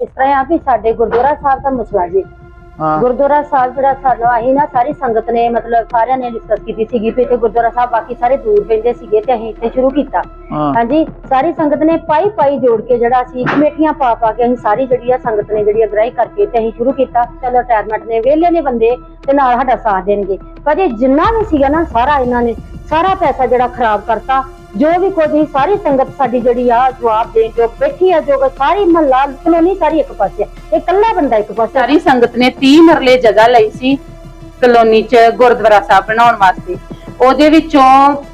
ਇਸ ਤਰ੍ਹਾਂ ਆ ਵੀ ਸਾਡੇ ਗੁਰਦੁਆਰਾ ਸਾਹਿਬ ਦਾ ਮਸਲਾ ਜੀ। ਹਾਂ। ਗੁਰਦੁਆਰਾ ਸਾਹਿਬ ਜਿਹੜਾ ਸਾਨੂੰ ਅਸੀਂ ਨਾ ਸਾਰੀ ਸੰਗਤ ਨੇ ਮਤਲਬ ਸਾਰਿਆਂ ਨੇ ਡਿਸਕਸ ਕੀਤੀ ਸੀਗੀ ਵੀ ਤੇ ਗੁਰਦੁਆਰਾ ਸਾਹਿਬ ਬਾਕੀ ਸਾਰੇ ਦੂਰ ਪੈਂਦੇ ਸੀਗੇ ਤੇ ਅਸੀਂ ਇੱਥੇ ਸ਼ੁਰੂ ਕੀਤਾ। ਹਾਂਜੀ ਸਾਰੀ ਸੰਗਤ ਨੇ ਪਾਈ ਪਾਈ ਜੋੜ ਕੇ ਜਿਹੜਾ ਅਸੀਂ ਕਮੇਟੀਆਂ ਪਾ ਪਾ ਕੇ ਅਸੀਂ ਸਾਰੀ ਜਿਹੜੀ ਆ ਸੰਗਤ ਨੇ ਜਿਹੜੀ ਅਗਰਾਈ ਕਰਕੇ ਤੇ ਅਸੀਂ ਸ਼ੁਰੂ ਕੀਤਾ। ਚਲੋ ਰਿਟਾਇਰਮੈਂਟ ਨੇ ਵਿਹਲੇ ਨੇ ਬੰਦੇ ਤੇ ਨਾਲ ਸਾਡਾ ਸਾਥ ਦੇਣਗੇ। ਪਰ ਇਹ ਜਿੰਨਾ ਵੀ ਸੀਗਾ ਨਾ ਸਾਰਾ ਇਹਨਾਂ ਨੇ ਸਾਰਾ ਪੈਸਾ ਜਿਹੜਾ ਖਰਾਬ ਕਰਤਾ, ਜੋ ਵੀ ਕੁਝ ਸੀ, ਸਾਰੀ ਸੰਗਤ ਸਾਡੀ ਜਿਹੜੀ ਆ, ਜਵਾਬ ਦੇਣ ਜੋ ਬੈਠੀ ਆ ਜੋ ਸਾਰੀ ਮਹੱਲਾ ਕਲੋਨੀ ਸਾਰੀ ਇੱਕ ਪਾਸੇ ਇਹ ਇਕੱਲਾ ਬੰਦਾ ਇੱਕ ਪਾਸੇ ਸਾਰੀ ਸੰਗਤ ਨੇ 30 ਮਰਲੇ ਜਗ੍ਹਾ ਲਈ ਸੀ, ਕਲੋਨੀ ਚ ਗੁਰਦੁਆਰਾ ਸਾਹਿਬ ਬਣਾਉਣ ਵਾਸਤੇ। ਉਹਦੇ ਵਿੱਚੋਂ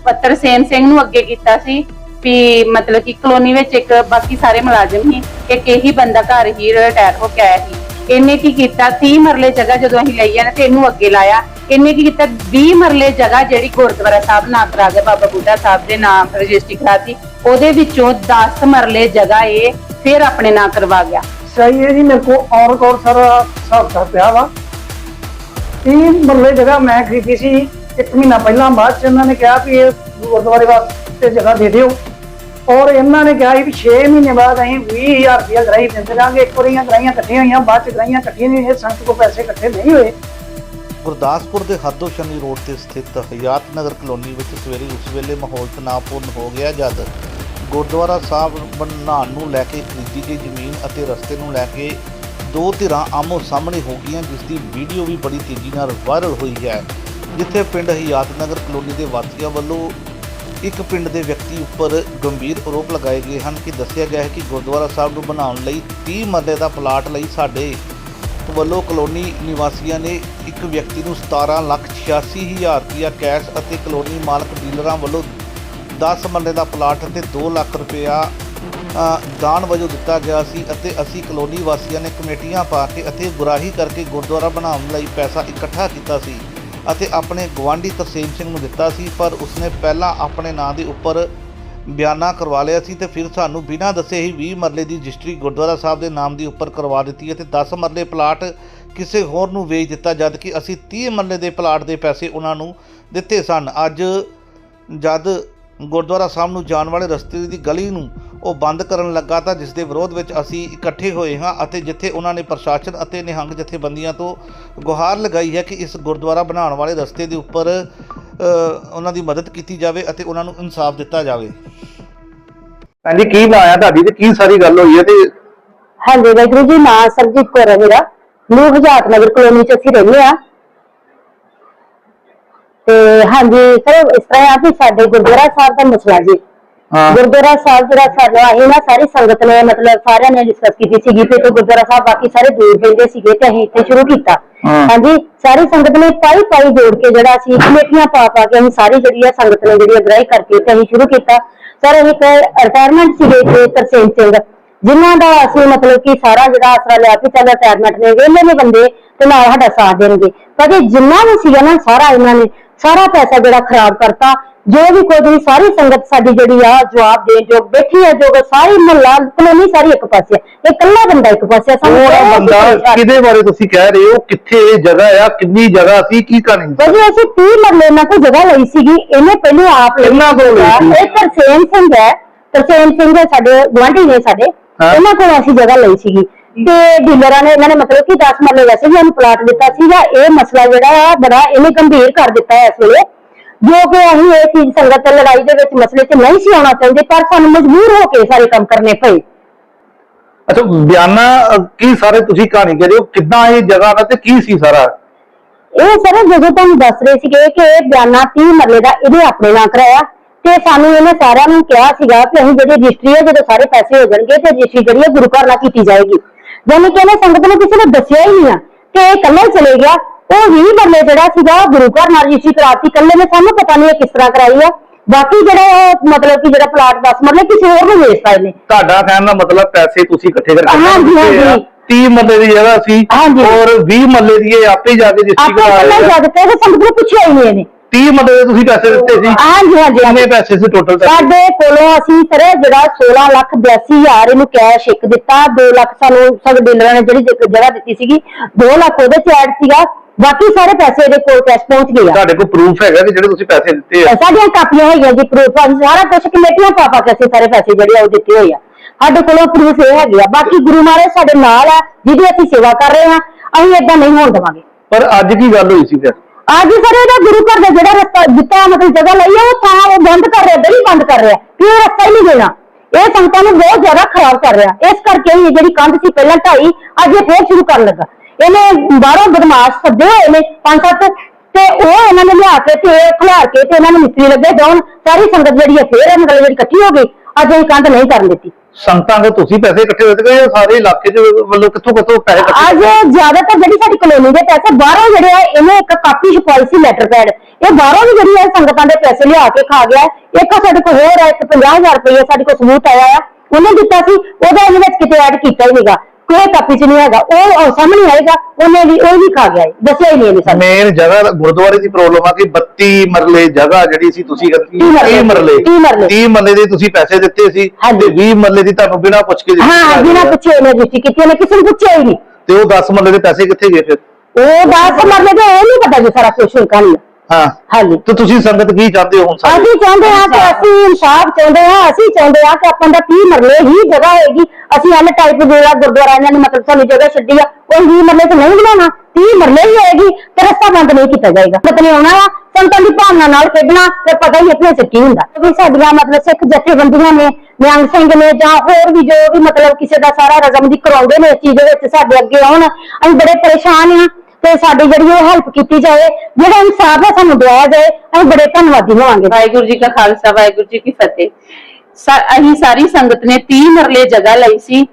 ਪੱਤਰ ਸੇਨ ਸਿੰਘ ਨੂੰ ਅੱਗੇ ਕੀਤਾ ਸੀ ਵੀ ਮਤਲਬ ਕਿ ਕਲੋਨੀ ਵਿੱਚ ਇੱਕ ਬਾਕੀ ਸਾਰੇ ਮੁਲਾਜ਼ਮ ਸੀ, ਇੱਕ ਇਹੀ ਬੰਦਾ ਘਰ ਹੀ ਰਿਟਾਇਰ ਹੋ ਕੇ ਆਇਆ ਸੀ। ਇਹਨੇ ਕੀ ਕੀਤਾ? 30 ਮਰਲੇ ਜਗ੍ਹਾ ਜਦੋਂ ਅਸੀਂ ਲਈ ਆ ਤੇ ਇਹਨੂੰ ਅੱਗੇ ਲਾਇਆ। ਇਹਨੇ ਕੀ ਕੀਤਾ? 20 ਮਰਲੇ ਜਗ੍ਹਾ ਜਿਹੜੀ ਗੁਰਦੁਆਰਾ ਸਾਹਿਬ ਨਾਂ ਕਰਾ ਗਿਆ ਬਾਬਾ ਬੁੱਢਾ ਸਾਹਿਬ ਦੇ ਨਾਮ ਰਜਿਸਟਰੀ ਕਰਾਤੀ। ਉਹਦੇ ਵਿੱਚੋਂ 10 ਮਰਲੇ ਜਗ੍ਹਾ ਇਹ ਫਿਰ ਆਪਣੇ ਨਾਂ ਕਰਵਾ ਗਿਆ। ਸਹੀ ਹੈ ਜੀ, ਮੇਰੇ ਕੋ ਔਰ ਔਰ ਸਾਰਾ ਹਿਸਾਬ ਤਾਂ ਪਿਆ ਵਾ। ਇਹ ਮਰਲੇ ਜਗ੍ਹਾ ਮੈਂ ਖਰੀਦੀ ਸੀ। ਇੱਕ ਮਹੀਨਾ ਪਹਿਲਾਂ ਬਾਅਦ ਚ ਇਹਨਾਂ ਨੇ ਕਿਹਾ ਵੀ ਇਹ ਗੁਰਦੁਆਰੇ ਵਾਸਤੇ ਜਗ੍ਹਾ ਦੇ ਦਿਓ। ਔਰ ਇਹਨਾਂ ਨੇ ਕਿਹਾ ਵੀ 6 ਮਹੀਨੇ ਬਾਅਦ ਅਸੀਂ 20000 ਰੁਪਇਆ ਗਰਾਈ ਦਿੰਦੇ ਰਾਂਗੇ ਇੱਕ ਵਾਰੀਆਂ ਗਰਾਈਆਂ ਇਕੱਠੀਆਂ ਹੋਈਆਂ, ਬਾਅਦ ਚ ਗਰਾਈਆਂ ਇਕੱਠੀਆਂ ਨਹੀਂ ਇਹ ਸੰਤ ਕੋ ਪੈਸੇ ਇਕੱਠੇ ਨਹੀਂ ਹੋਏ। ਗੁਰਦਾਸਪੁਰ ਦੇ ਹੱਦੋ ਸ਼ਨੀ ਰੋਡ ਤੇ ਸਥਿਤ ਹਯਾਤ ਨਗਰ ਕਲੋਨੀ ਵਿੱਚ ਸਵੇਰੇ ਉਸ ਵੇਲੇ ਮਾਹੌਲ ਤਣਾਅਪੂਰਨ ਹੋ ਗਿਆ ਜਦ ਗੁਰਦੁਆਰਾ ਸਾਹਿਬ ਬਣਾਉਣ ਨੂੰ ਲੈ ਕੇ ਖਰੀਦੀ ਗਈ ਜ਼ਮੀਨ ਅਤੇ ਰਸਤੇ ਨੂੰ ਲੈ ਕੇ ਦੋ ਧਿਰਾਂ ਆਮੋ ਸਾਹਮਣੇ ਹੋ ਗਈਆਂ, ਜਿਸ ਦੀ ਵੀਡੀਓ ਵੀ ਬੜੀ ਤੇਜ਼ੀ ਨਾਲ ਵਾਇਰਲ ਹੋਈ ਹੈ। ਜਿੱਥੇ ਪਿੰਡ ਹਯਾਤ ਨਗਰ ਕਲੋਨੀ ਦੇ ਵਾਸੀਆਂ ਵੱਲੋਂ ਇੱਕ ਪਿੰਡ ਦੇ ਵਿਅਕਤੀ ਉੱਪਰ ਗੰਭੀਰ ਆਰੋਪ ਲਗਾਏ ਗਏ ਹਨ ਕਿ ਦੱਸਿਆ ਗਿਆ ਹੈ ਕਿ ਗੁਰਦੁਆਰਾ ਸਾਹਿਬ ਨੂੰ ਬਣਾਉਣ ਲਈ 30 ਮਰਲੇ ਦਾ ਪਲਾਟ ਲਈ ਸਾਡੇ ਵੱਲੋਂ ਕਲੋਨੀ ਨਿਵਾਸੀਆਂ ਨੇ ਇੱਕ ਵਿਅਕਤੀ ਨੂੰ 17 ਲੱਖ 86 ਹਜ਼ਾਰ ਰੁਪਇਆ ਕੈਸ਼ ਅਤੇ ਕਲੋਨੀ ਮਾਲਕ ਡੀਲਰਾਂ ਵੱਲੋਂ 10 ਮਰਲੇ ਦਾ ਪਲਾਟ ਅਤੇ 2 ਲੱਖ ਰੁਪਇਆ ਦਾਨ ਵਜੋਂ ਦਿੱਤਾ ਗਿਆ ਸੀ ਅਤੇ ਅਸੀਂ ਕਲੋਨੀ ਵਾਸੀਆਂ ਨੇ ਕਮੇਟੀਆਂ ਪਾ ਕੇ ਅਤੇ ਗੁਰਾਹੀ ਕਰਕੇ ਗੁਰਦੁਆਰਾ ਬਣਾਉਣ ਲਈ ਪੈਸਾ ਇਕੱਠਾ ਕੀਤਾ ਸੀ ਅਤੇ ਆਪਣੇ ਗਵਾਂਢੀ ਤਰਸੇਮ ਸਿੰਘ ਨੂੰ ਦਿੱਤਾ ਸੀ, ਪਰ ਉਸਨੇ ਪਹਿਲਾਂ ਆਪਣੇ ਨਾਂ ਦੇ ਉੱਪਰ ਬਿਆਨਾ ਕਰਵਾ ਲਿਆ ਸੀ ਤੇ ਫਿਰ ਸਾਨੂੰ ਬਿਨਾਂ ਦੱਸੇ ਹੀ 20 ਮਰਲੇ ਦੀ ਰਜਿਸਟਰੀ ਗੁਰਦੁਆਰਾ ਸਾਹਿਬ ਦੇ ਨਾਮ ਦੀ ਉੱਪਰ ਕਰਵਾ ਦਿੱਤੀ ਅਤੇ 10 ਮਰਲੇ ਪਲਾਟ ਕਿਸੇ ਹੋਰ ਨੂੰ ਵੇਚ ਦਿੱਤਾ, ਜਦ ਕਿ ਅਸੀਂ 30 ਮਰਲੇ ਦੇ ਪਲਾਟ ਦੇ ਪੈਸੇ ਉਹਨਾਂ ਨੂੰ ਦਿੱਤੇ ਸਨ। ਅੱਜ ਜਦ ਗੁਰਦੁਆਰਾ ਸਾਹਿਬ ਨੂੰ ਜਾਣ ਵਾਲੇ ਰਸਤੇ ਦੀ ਗਲੀ ਨੂੰ ਉਹ ਬੰਦ ਕਰਨ ਲੱਗਾ ਤਾਂ ਜਿਸ ਦੇ ਵਿਰੋਧ ਵਿੱਚ ਅਸੀਂ ਇਕੱਠੇ ਹੋਏ ਹਾਂ ਅਤੇ ਜਿੱਥੇ ਉਹਨਾਂ ਨੇ ਪ੍ਰਸ਼ਾਸਨ ਅਤੇ ਨਿਹੰਗ ਜਥੇਬੰਦੀਆਂ ਤੋਂ ਗੁਹਾਰ ਲਗਾਈ ਹੈ ਕਿ ਇਸ ਗੁਰਦੁਆਰਾ ਬਣਾਉਣ ਵਾਲੇ ਰਸਤੇ ਦੇ ਉੱਪਰ ਉਹਨਾਂ ਦੀ ਮਦਦ ਕੀਤੀ ਜਾਵੇ ਅਤੇ ਉਹਨਾਂ ਨੂੰ ਇਨਸਾਫ ਦਿੱਤਾ ਜਾਵੇ। ਹਾਂਜੀ ਕੀ ਨਾਂ ਆ ਤੁਹਾਡੀ ਤੇ ਕੀ ਸਾਰੀ ਗੱਲ ਹੋਈ ਹੈ ਤੇ ਹਾਂਜੀ ਵਾਹਿਗੁਰੂ ਜੀ ਨਾਂ ਸਰਜੀਤ ਕੌਰ ਹੈ ਮੇਰਾ। ਨਿਊ ਹਜ਼ਾਤ ਨਗਰ ਕਲੋਨੀ ਚ ਅਸੀਂ ਰਹਿੰਦੇ ਆ ਤੇ ਹਾਂਜੀ ਸਰ ਇਸ ਤਰ੍ਹਾਂ ਆ ਵੀ ਸਾਡੇ ਗੁਰਦੁਆਰਾ ਸਾਹਿਬ ਦਾ ਮਸਲਾ ਜੀ। ਗੁਰਦੁਆਰਾ ਸਾਹਿਬ ਜਿਹੜਾ ਸਾਨੂੰ ਅਸੀਂ ਨਾ ਸਾਰੀ ਸੰਗਤ ਨੇ ਮਤਲਬ ਸਾਰਿਆਂ ਨੇ ਡਿਸਕਸ ਕੀਤੀ ਸੀਗੀ ਤੇ ਤੇ ਗੁਰਦੁਆਰਾ ਸਾਹਿਬ ਬਾਕੀ ਸਾਰੇ ਦੂਰ ਪੈਂਦੇ ਸੀਗੇ ਤੇ ਅਸੀਂ ਇੱਥੇ ਸ਼ੁਰੂ ਕੀਤਾ। ਹਾਂਜੀ ਸਾਰੀ ਸੰਗਤ ਨੇ ਪਾਈ ਪਾਈ ਜੋੜ ਕੇ ਜਿਹੜਾ ਅਸੀਂ ਕਮੇਟੀਆਂ ਪਾ ਪਾ ਕੇ ਅਸੀਂ ਸਾਰੀ ਜਿਹੜੀ ਆ ਸੰਗਤ ਨੇ ਜਿਹੜੀ ਅਗਰਾਈ ਕਰਕੇ ਤੇ ਅਸੀਂ ਸ਼ੁਰੂ ਕੀਤਾ। ਸਰ ਅਸੀਂ ਇੱਕ ਰਿਟਾਇਰਮੈਂਟ ਸੀਗੇ ਤੇ ਤਰਸੇਮ ਸਿੰਘ ਜਿਨ੍ਹਾਂ ਦਾ ਅਸੀਂ ਮਤਲਬ ਕਿ ਸਾਰਾ ਜਿਹੜਾ ਆਸਰਾ ਲਿਆ ਕਿ ਚੱਲ ਰਿਟਾਇਰਮੈਂਟ ਨੇ ਵਿਹਲੇ ਨੇ ਬੰਦੇ ਤੇ ਨਾਲ ਸਾਡਾ ਸਾਥ ਦੇਣਗੇ। ਪਰ ਇਹ ਜਿੰਨਾ ਵੀ ਸੀਗਾ ਨਾ ਸਾਰਾ ਇਹਨਾਂ ਨੇ ਸਾਰਾ ਪੈਸਾ ਜਿਹੜਾ ਖਰਾਬ ਕਰਤਾ ਜੋ ਵੀ ਕੋਈ ਵੀ ਸਾਰੀ ਸੰਗਤ ਸਾਡੀ ਜਿਹੜੀ ਆ ਜਵਾਬ ਦੇਣ ਜੋ ਬੈਠੀ ਆ ਜੋ ਸਾਰੀ ਮਹੱਲਾ ਕਲੋਨੀ ਸਾਰੀ ਇੱਕ ਪਾਸੇ ਆ। ਇਹ ਇਕੱਲਾ ਬੰਦਾ ਇੱਕ ਪਾਸੇ ਆ ਉਹ ਬੰਦਾ ਕਿਹਦੇ ਬਾਰੇ ਤੁਸੀਂ ਕਹਿ ਰਹੇ ਹੋ? ਕਿੱਥੇ ਇਹ ਜਗ੍ਹਾ ਆ? ਕਿੰਨੀ ਜਗ੍ਹਾ ਸੀ? ਕੀ ਕਹਾਣੀ ਵਜੀ ਅਸੀਂ 30 ਮਰਲੇ ਨਾਲ ਕੋਈ ਜਗ੍ਹਾ ਲਈ ਸੀਗੀ। ਇਹਨੇ ਪਹਿਲੇ ਆਪ ਕਿੰਨਾ ਕੋਲ ਲਈ ਸੀ? ਇਹ ਤਰਸੇਮ ਸਿੰਘ ਹੈ। ਤਰਸੇਮ ਸਿੰਘ ਸਾਡੇ ਗੁਆਂਢੀ ਨੇ ਸਾਡੇ। ਇਹਨਾਂ ਕੋਲ ਅਸੀਂ ਜਗ੍ਹਾ ਲਈ ਸੀਗੀ। ਤੇ ਡੀਲਰਾਂ ਨੇ ਇਹਨਾਂ ਨੇ ਮਤਲਬ ਕਿ 10 ਮਰਲੇ ਵੈਸੇ ਵੀ ਉਹਨੂੰ ਪਲਾਟ ਦਿੱਤਾ ਸੀਗਾ। ਇਹ ਮਸਲਾ ਜਿਹੜਾ ਆ ਬੜਾ ਇਹਨੇ ਗੰਭੀਰ ਕਰ ਦਿੱਤਾ ਹੈ ਇਸ ਵੇਲੇ। ਜੋ ਕਿ ਅਸੀਂ ਇਹ ਚੀਜ਼ ਸੰਗਤ ਲੜਾਈ ਦੇ ਵਿੱਚ ਮਸਲੇ 'ਚ ਨਹੀਂ ਸੀ ਆਉਣਾ ਚਾਹੁੰਦੇ ਪਰ ਸਾਨੂੰ ਮਜਬੂਰ ਹੋ ਕੇ ਸਾਰੇ ਕੰਮ ਕਰਨੇ ਪਏ। ਅੱਛਾ ਬਿਆਨਾ ਕੀ ਸਾਰੇ ਤੁਸੀਂ ਕਹਾਣੀ ਕਹਿ ਰਹੇ ਹੋ? ਕਿੱਦਾਂ ਇਹ ਜਗ੍ਹਾ ਦਾ ਤੇ ਕੀ ਸੀ ਸਾਰਾ? ਇਹ ਸਰ ਜਦੋਂ ਤੁਹਾਨੂੰ ਦੱਸ ਰਹੇ ਸੀਗੇ ਕਿ ਇਹ ਬਿਆਨਾ 30 ਮਰਲੇ ਦਾ ਇਹਨੇ ਆਪਣੇ ਨਾਂ ਕਰਾਇਆ ਤੇ ਸਾਨੂੰ ਇਹਨੇ ਸਾਰਿਆਂ ਨੂੰ ਕਿਹਾ ਸੀਗਾ ਕਿ ਅਸੀਂ ਜਿਹੜੀ ਰਜਿਸਟਰੀ ਹੈ ਜਦੋਂ ਸਾਰੇ ਪੈਸੇ ਹੋ ਜਾਣਗੇ ਤੇ ਰਜਿਸਟਰੀ ਜਿਹੜੀ ਹੈ ਗੁਰੂ ਘਰ ਨਾਲ ਕੀਤੀ ਜਾਏਗੀ। ਜਾਨੀ ਕਿ ਇਹਨੇ ਸੰਗਤ ਨੂੰ ਕਿਸੇ ਨੇ ਦੱਸਿਆ ਹੀ ਨਹੀਂ ਆ ਤੇ ਇਹ ਇਕੱਲਾ ਚਲੇ ਗਿਆ ਉਹ 20 ਮਰਲੇ ਜਿਹੜਾ ਸੀਗਾ ਗੁਰੂ ਘਰ ਨਾਲ ਰਜਿਸਟਰੀ ਕਰਾਤੀ ਇਕੱਲੇ ਨੇ ਸਾਨੂੰ ਪਤਾ ਨਹੀਂ ਇਹ ਕਿਸ ਤਰ੍ਹਾਂ ਕਰਾਈ ਆ। ਬਾਕੀ ਜਿਹੜਾ ਇਹ ਮਤਲਬ ਕਿ ਜਿਹੜਾ ਪਲਾਟ 10 ਮਰਲੇ ਕਿਸੇ ਹੋਰ ਨੂੰ ਵੇਚਤਾ ਇਹਨੇ ਤੁਹਾਡਾ ਕਹਿਣ ਦਾ ਮਤਲਬ ਪੈਸੇ ਤੁਸੀਂ ਇਕੱਠੇ ਕਰਕੇ ਹਾਂਜੀ, ਦਿੱਤੇ। ਹਾਂਜੀ। 30 ਮੱਲੇ ਦੀ ਜਗ੍ਹਾ ਸੀ। ਔਰ 20 ਮੱਲੇ ਦੀ ਇਹ ਆਪੇ ਜਾ ਕੇ ਆਪੇ ਕਰਾ ਰਹੇ ਜਾ ਦਿੱਤਾ ਇਹ ਸੰਗਤ ਨੂੰ ਪੁੱਛਿਆ ਹੀ ਨਹੀਂ ਇਹਨੇ 30 ਮੱਲੇ ਦੇ ਤੁਸੀਂ ਪੈਸੇ ਦਿੱਤੇ ਸੀ। ਹਾਂਜੀ ਹਾਂਜੀ। ਕਿੰਨੇ ਪੈਸੇ ਸੀ ਟੋਟਲ ਸਾਡੇ ਕੋਲੋਂ ਅਸੀਂ ਸਰ ਜਿਹੜਾ 16 ਲੱਖ 82 ਹਜ਼ਾਰ ਇਹਨੂੰ ਕੈਸ਼ ਇੱਕ ਦਿੱਤਾ 2 ਲੱਖ ਸਾਨੂੰ ਸਭ ਡੀਲਰਾਂ ਨੇ ਜਿਹੜੀ ਜਗ੍ਹਾ ਦਿੱਤੀ ਸੀਗੀ 2 ਲੱਖ ਉਹਦੇ ਚ ਐਡ ਸੀਗਾ। ਬਾਕੀ ਸਾਰੇ ਪੈਸੇ ਇਹਦੇ ਕੋਲ ਕੈਸ਼ ਪਹੁੰਚ ਗਏ ਆ। ਤੁਹਾਡੇ ਕੋਲ ਪ੍ਰੂਫ ਹੈਗਾ ਕਿ ਜਿਹੜੇ ਤੁਸੀਂ ਪੈਸੇ ਦਿੱਤੇ ਆ? ਸਾਡੀਆਂ ਕਾਪੀਆਂ ਹੈਗੀਆਂ ਜੀ ਪ੍ਰੂਫ ਸਾਰਾ ਕੁਝ ਕਮੇਟੀਆਂ ਪਾ ਪਾ ਕੇ ਅਸੀਂ ਸਾਰੇ ਪੈਸੇ ਜਿਹੜੇ ਆ ਉਹ ਦਿੱਤੇ ਹੋਏ ਆ। ਸਾਡੇ ਕੋਲੋਂ ਪ੍ਰੂਫ ਇਹ ਹੈਗੇ ਆ। ਬਾਕੀ ਗੁਰੂ ਮਹਾਰਾਜ ਸਾਡੇ ਨਾਲ ਆ ਜਿਹਦੀ ਅਸੀਂ ਸੇਵਾ ਕਰ ਰਹੇ ਹਾਂ ਅਸੀਂ ਏਦਾਂ ਨਹੀਂ ਹੋਣ ਦੇਵਾਂਗੇ। ਪਰ ਅੱਜ ਕੀ ਗੱਲ ਹੋਈ ਸੀ ਫਿਰ? ਅੱਜ ਸਰ ਇਹਦਾ ਗੁਰੂ ਘਰ ਦਾ ਜਿਹੜਾ ਰਸਤਾ ਜਿੱਤਾ ਮਤਲਬ ਜਗ੍ਹਾ ਲਈ ਆ ਉਹ ਥਾਂ ਉਹ ਬੰਦ ਕਰ ਰਿਹਾ ਗਲੀ ਬੰਦ ਕਰ ਰਿਹਾ ਕਿ ਉਹ ਰਸਤਾ ਹੀ ਨਹੀਂ ਦੇਣਾ। ਇਹ ਸੰਗਤਾਂ ਨੂੰ ਬਹੁਤ ਜ਼ਿਆਦਾ ਖਰਾਬ ਕਰ ਰਿਹਾ। ਇਸ ਕਰਕੇ ਇਹ ਜਿਹੜੀ ਕੰਧ ਸੀ ਪਹਿਲਾਂ ਢਾਈ ਅੱਜ ਇਹ ਫੇਰ ਸ਼ੁਰੂ ਕਰਨ ਲੱਗਾ। ਇਹਨੇ ਬਾਹਰੋਂ ਬਦਮਾਸ਼ ਸੱਦੇ ਹੋਏ ਨੇ ਪੰਜ ਸੱਤ ਤੇ ਉਹ ਇਹਨਾਂ ਨੇ ਲਿਆ ਕੇ ਤੇ ਖਿਲਾਰ ਕੇ ਤੇ ਇਹਨਾਂ ਨੂੰ ਮਿਸਤਰੀ ਲੱਗੇ ਜਾਣ ਸਾਰੀ ਸੰਗਤ ਜਿਹੜੀ ਹੈ ਫੇਰ ਇਹ ਮਤਲਬ ਜਿਹੜੀ ਇਕੱਠੀ ਹੋ ਗਈ ਅੱਜ ਇਹ ਕੰਧ ਨਹੀਂ ਕਰਨ ਦਿੱਤੀ। ਸੰਗਤਾਂ ਦੇ ਤੁਸੀਂ ਪੈਸੇ ਇਕੱਠੇ ਹੋਏ ਤੇ ਸਾਰੇ ਇਲਾਕੇ ਦੇ ਵੱਲੋਂ ਕਿੱਥੋਂ ਕਿੱਥੋਂ ਪੈਸੇ ਇਕੱਠੇ ਅੱਜ ਜ਼ਿਆਦਾਤਰ ਜਿਹੜੀ ਸਾਡੀ ਕਲੋਨੀ ਦੇ ਪੈਸੇ ਬਾਹਰੋਂ ਜਿਹੜੇ ਆ ਇਹਨੇ ਇੱਕ ਕਾਪੀ ਛਪਾਈ ਸੀ ਲੈਟਰ ਪੈਡ ਇਹ ਬਾਹਰੋਂ ਵੀ ਜਿਹੜੀ ਹੈ ਸੰਗਤਾਂ ਦੇ ਪੈਸੇ ਲਿਆ ਕੇ ਖਾ ਗਿਆ। ਇੱਕ ਸਾਡੇ ਕੋਲ ਹੋਰ ਹੈ ਇੱਕ 50000 ਰੁਪਏ ਸਾਡੇ ਕੋਲ ਸਬੂਤ ਆਇਆ ਆ। ਉਹਨੇ ਦਿੱਤਾ ਸੀ ਉਹਦਾ ਇਹਦੇ ਵਿੱਚ ਕਿਤੇ ਐਡ ਕੀਤਾ ਹੀ ਨਹੀਂਗਾ ਕੋਈ ਕਾਪੀ 'ਚ ਨਹੀਂ ਹੈਗਾ ਉਹ ਉਹ ਸਾਹਮਣੇ ਆਏਗਾ ਉਹਨੇ ਵੀ ਉਹ ਵੀ ਖਾ ਗਿਆ ਹੈ। ਦੱਸਿਆ ਹੀ ਨਹੀਂ ਇਹਨੇ ਸਾਨੂੰ ਮੇਨ ਜਗ੍ਹਾ ਗੁਰਦੁਆਰੇ ਦੀ ਪ੍ਰੋਬਲਮ ਆ ਕਿ 32 ਮਰਲੇ ਜਗ੍ਹਾ ਜਿਹੜੀ ਸੀ ਤੁਸੀਂ ਕਹਿੰਦੇ ਤੀਹ ਮਰਲੇ। 30 ਮਰਲੇ ਤੀਹ ਮਰਲੇ। 30 ਮਰਲੇ ਦੇ ਤੁਸੀਂ ਪੈਸੇ ਦਿੱਤੇ ਸੀ ਹਾਂਜੀ। ਤੇ 20 ਮਰਲੇ ਦੀ ਤੁਹਾਨੂੰ ਬਿਨਾਂ ਪੁੱਛ ਕੇ ਦਿੱਤੀ ਹਾਂ ਬਿਨਾਂ। ਪੁੱਛੇ ਇਹਨੇ ਦਿੱਤੀ ਕੀਤੀ ਇਹਨੇ ਕਿਸੇ ਨੂੰ ਪੁੱਛਿਆ ਹੀ ਨਹੀਂ ਤੇ ਉਹ 10 ਮਰਲੇ ਦੇ ਪੈਸੇ ਕਿੱਥੇ ਗਏ ਫਿਰ ਉਹ ਦਾਸ ਮਰਨੇ ਦੇ ਇਹ ਨਹੀਂ ਪਤਾ ਜੀ ਸਾਰਾ ਕੁਝ ਹੁਣ ਕਹਾਣੀ ਹਾਂ। ਹਾਂਜੀ। ਤੇ ਤੁਸੀਂ ਸੰਗਤ ਕੀ ਚਾਹਦੇ ਹੋ ਹੁਣ ਸਾਰੇ ਅਸੀਂ ਚਾਹੁੰਦੇ ਹਾਂ ਕਿ ਅਸੀਂ ਇਨਸਾਫ ਚਾਹੁੰਦੇ ਹਾਂ ਅਸੀਂ ਚਾਹੁੰਦੇ ਹਾਂ ਕਿ ਆਪਾਂ ਦਾ 30 ਮਰਲੇ ਹੀ ਜਗ੍ਹਾ ਹੋਏਗੀ। ਅਸੀਂ ਅਨ ਟਾਈਪ ਜਿਹੜਾ ਗੁਰਦੁਆਰਾ ਇਹਨਾਂ ਨੇ ਮਤਲਬ ਸਾਨੂੰ ਜਗ੍ਹਾ ਛੱਡੀ ਆ। ਉਹ 20 ਮਰਲੇ ਤੇ ਨਹੀਂ ਬਣਾਉਣਾ 30 ਮਰਲੇ ਹੀ ਹੋਏਗੀ ਤੇ ਰਸਤਾ ਬੰਦ ਨਹੀਂ ਕੀਤਾ ਜਾਏਗਾ। ਮਤਲਬ ਆਉਣਾ ਆ ਸੰਤਾਂ ਦੀ ਭਾਵਨਾ ਨਾਲ ਖੇਡਣਾ ਤੇ ਪਤਾ ਹੀ ਆਪਣੇ ਚ ਕੀ ਹੁੰਦਾ। ਵੀ ਸਾਡੀਆਂ ਮਤਲਬ ਸਿੱਖ ਜਥੇਬੰਦੀਆਂ ਨੇ ਨਿਹੰਗ ਸਿੰਘ ਨੇ ਜਾਂ ਹੋਰ ਵੀ ਜੋ ਵੀ ਮਤਲਬ ਕਿਸੇ ਦਾ ਸਾਰਾ ਰਜ਼ਮ ਦੀ ਕਰਾਉਂਦੇ ਨੇ ਇਸ ਚੀਜ਼ ਦੇ ਵਿੱਚ ਸਾਡੇ ਅੱਗੇ ਆਉਣ ਅਸੀਂ ਬੜੇ ਪਰੇਸ਼ਾਨ ਆ ਤੇ ਸਾਡੀ ਜਿਹੜੀ ਉਹ ਹੈਲਪ ਕੀਤੀ ਜਾਏ, ਜਿਹੜਾ ਇਨਸਾਫ ਹੈ ਸਾਨੂੰ ਦਿਵਾਇਆ ਜਾਏ, ਅਸੀਂ ਬੜੇ ਧੰਨਵਾਦੀ ਹੋਵਾਂਗੇ। ਵਾਹਿਗੁਰੂ ਜੀ ਕਾ ਖਾਲਸਾ, ਵਾਹਿਗੁਰੂ ਜੀ ਕੀ ਫਤਿਹ। ਸਾ- ਅਸੀਂ ਸਾਰੀ ਸੰਗਤ ਨੇ 30 ਮਰਲੇ ਜਗ੍ਹਾ ਲਈ ਸੀ,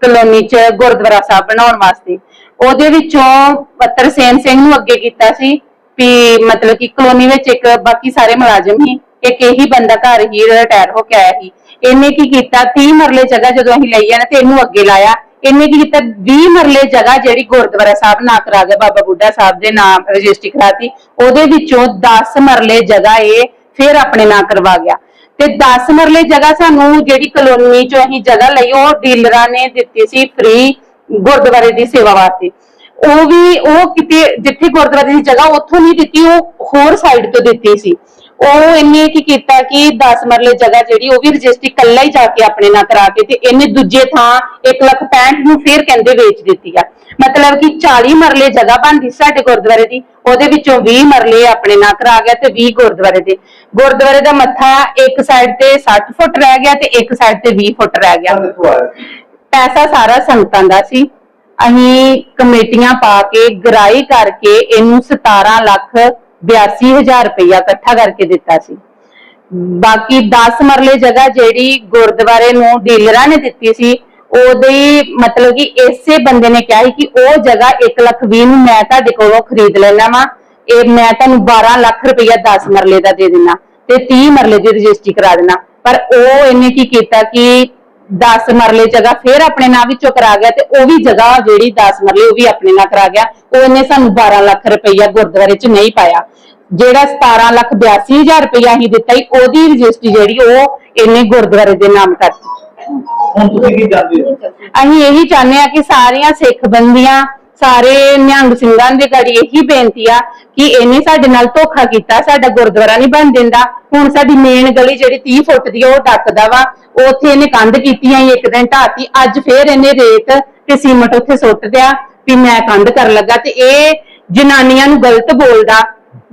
ਕਲੋਨੀ ਚ ਗੁਰਦੁਆਰਾ ਸਾਹਿਬ ਬਣਾਉਣ ਵਾਸਤੇ। ਉਹਦੇ ਵਿੱਚੋਂ ਪੱਤਰ ਸੇਨ ਸਿੰਘ ਨੂੰ ਅੱਗੇ ਕੀਤਾ ਸੀ ਵੀ ਮਤਲਬ ਕਿ ਕਲੋਨੀ ਵਿੱਚ ਇੱਕ ਬਾਕੀ ਸਾਰੇ ਮੁਲਾਜ਼ਮ ਹੀ, ਇੱਕ ਇਹੀ ਬੰਦਾ ਘਰ ਹੀ ਰਿਟਾਇਰ ਹੋ ਕੇ ਆਇਆ ਸੀ। ਇਹਨੇ ਕੀ ਕੀਤਾ? 30 ਮਰਲੇ ਜਗ੍ਹਾ ਜਦੋਂ ਅਸੀਂ ਲਈ ਆ ਨਾ ਤੇ ਇਹਨੂੰ ਅੱਗੇ ਲਾਇਆ। ਇਹਨੇ ਕੀ ਕੀਤਾ? 20 ਮਰਲੇ ਜਗ੍ਹਾ ਜਿਹੜੀ ਗੁਰਦੁਆਰਾ ਸਾਹਿਬ, ਨਾਂ ਕਰਾ ਗਿਆ ਬਾਬਾ ਬੁੱਢਾ ਸਾਹਿਬ ਦੇ ਨਾਮ ਰਜਿਸਟਰੀ ਕਰਾਤੀ। ਉਹਦੇ ਵਿੱਚੋਂ 10 ਮਰਲੇ ਜਗ੍ਹਾ ਇਹ ਫਿਰ ਆਪਣੇ ਨਾਂ ਕਰਵਾ ਗਿਆ। ਤੇ 10 ਮਰਲੇ ਜਗ੍ਹਾ ਸਾਨੂੰ ਜਿਹੜੀ ਕਲੋਨੀ ਚੋਂ ਅਸੀਂ ਜਗ੍ਹਾ ਲਈ, ਉਹ ਡੀਲਰਾਂ ਨੇ ਦਿੱਤੀ ਸੀ ਫ੍ਰੀ ਗੁਰਦੁਆਰੇ ਦੀ ਸੇਵਾ ਵਾਸਤੇ। ਉਹ ਵੀ ਉਹ ਕਿਤੇ, ਜਿੱਥੇ ਗੁਰਦੁਆਰੇ ਦੀ ਜਗ੍ਹਾ ਉੱਥੋਂ ਨਹੀਂ ਦਿੱਤੀ, ਉਹ ਹੋਰ ਸਾਈਡ ਤੋਂ ਦਿੱਤੀ ਸੀ। ਉਹ ਇਹਨੇ ਕੀ ਕੀਤਾ ਕਿ 10 ਮਰਲੇ ਜਗ੍ਹਾ ਜਿਹੜੀ ਉਹ ਵੀ ਰਜਿਸਟਰੀ ਕੱਲਾ ਹੀ ਜਾ ਕੇ ਆਪਣੇ ਨਾਂ ਕਰਾ ਕੇ ਤੇ ਇਹਨੇ ਦੂਜੇ ਥਾਂ 1,65 ਨੂੰ ਫੇਰ ਕਹਿੰਦੇ ਵੇਚ ਦਿੱਤੀ ਆ। ਮਤਲਬ ਕਿ 40 ਮਰਲੇ ਜਗ੍ਹਾ ਬਣਦੀ ਸਾਡੇ ਗੁਰਦੁਆਰੇ ਦੀ ਉਹਦੇ ਵਿੱਚੋਂ 20 ਮਰਲੇ ਆਪਣੇ ਨਾਂ ਕਰਾ ਗਿਆ ਤੇ 20 ਗੁਰਦੁਆਰੇ ਦੇ। ਗੁਰਦੁਆਰੇ ਦਾ ਮੱਥਾ ਇੱਕ ਸਾਈਡ ਤੇ 60 ਫੁੱਟ ਰਹਿ ਗਿਆ ਤੇ ਇੱਕ ਸਾਈਡ ਤੇ 20 ਫੁੱਟ ਰਹਿ ਗਿਆ। ਪੈਸਾ ਸਾਰਾ ਸੰਗਤਾਂ ਦਾ ਸੀ। ਅਸੀਂ ਕਮੇਟੀਆਂ ਪਾ ਕੇ ਗਰਾਈ ਕਰਕੇ ਇਹਨੂੰ 17 ਲੱਖ 82000 ਰੁਪਇਆ ਇਕੱਠਾ ਕਰਕੇ ਦਿੱਤਾ ਸੀ। ਬਾਕੀ 10 ਮਰਲੇ ਜਗ੍ਹਾ ਜਿਹੜੀ ਗੁਰਦੁਆਰੇ ਨੂੰ ਡੀਲਰਾਂ ਨੇ ਦਿੱਤੀ ਸੀ, ਉਹਦੀ ਮਤਲਬ ਕਿ ਇਸੇ ਬੰਦੇ ਨੇ ਕਿਹਾ ਸੀ ਕਿ ਉਹ ਜਗ੍ਹਾ 1 ਲੱਖ 20 ਨੂੰ ਮੈਂ ਤੁਹਾਡੇ ਕੋਲੋਂ ਖਰੀਦ ਲੈਣਾ ਵਾ। ਇਹ ਮੈਂ ਤੁਹਾਨੂੰ 12 ਲੱਖ ਰੁਪਇਆ 10 ਮਰਲੇ ਦਾ ਦੇ ਦੇਣਾ ਤੇ 30 ਮਰਲੇ ਦੀ ਰਜਿਸਟਰੀ ਕਰਾ ਦੇਣਾ ਪਰ ਉਹ ਇਹਨੇ ਕੀ ਕੀਤਾ ਕਿ 10 ਮਰਲੇ ਜਗ੍ਹਾ ਫਿਰ ਆਪਣੇ ਨਾਂ ਵਿੱਚੋਂ ਕਰਾ ਗਿਆ ਤੇ ਉਹ ਵੀ ਜਗ੍ਹਾ ਜਿਹੜੀ 10 ਮਰਲੇ ਉਹ ਵੀ ਆਪਣੇ ਨਾਂ ਕਰਾ ਗਿਆ। ਉਹ ਇਹਨੇ ਸਾਨੂੰ 12 ਲੱਖ ਰੁਪਇਆ ਗੁਰਦੁਆਰੇ 'ਚ ਨਹੀਂ ਪਾਇਆ। ਜਿਹੜਾ 17 ਲੱਖ 82000 ਰੁਪਇਆ ਹੀ ਦਿੱਤਾ ਸੀ ਉਹਦੀ ਰਜਿਸਟਰੀ ਜਿਹੜੀ ਉਹ ਇਹਨੇ ਗੁਰਦੁਆਰੇ ਦੇ ਨਾਮ ਕਰਤੀ ਹੁਣ ਤੁਸੀਂ ਕੀ ਚਾਹਦੇ ਹੋ? ਅਸੀਂ ਇਹੀ ਚਾਹੁੰਦੇ ਆ ਕਿ ਸਾਰੀਆਂ ਸਿੱਖ ਬੰਦੀਆਂ ਸਾਰੇ ਨਿਹੰਗ ਸਿੰਘਾਂ ਦੇ ਗੜੀ ਇਹੀ ਬੇਨਤੀ ਆ ਕਿ ਇਹਨੇ ਸਾਡੇ ਨਾਲ ਧੋਖਾ ਕੀਤਾ ਸਾਡਾ ਗੁਰਦੁਆਰਾ ਨਹੀਂ ਬਣ ਦਿੰਦਾ। ਹੁਣ ਸਾਡੀ ਮੇਨ ਗਲੀ ਜਿਹੜੀ 30 ਫੁੱਟ ਦੀ ਆ, ਉਹ ਡੱਕਦਾ ਵਾ। ਉੱਥੇ ਇਹਨੇ ਕੰਧ ਕੀਤੀ ਆ ਇੱਕ ਦਿਨ ਢਾਤੀ। ਅੱਜ ਫੇਰ ਇਹਨੇ ਰੇਤ ਤੇ ਸੀਮਟ ਉੱਥੇ ਸੁੱਟ ਦਿਆ ਵੀ ਮੈਂ ਕੰਧ ਕਰਨ ਲੱਗਾ ਤੇ ਇਹ ਜਨਾਨੀਆਂ ਨੂੰ ਗਲਤ ਬੋਲਦਾ।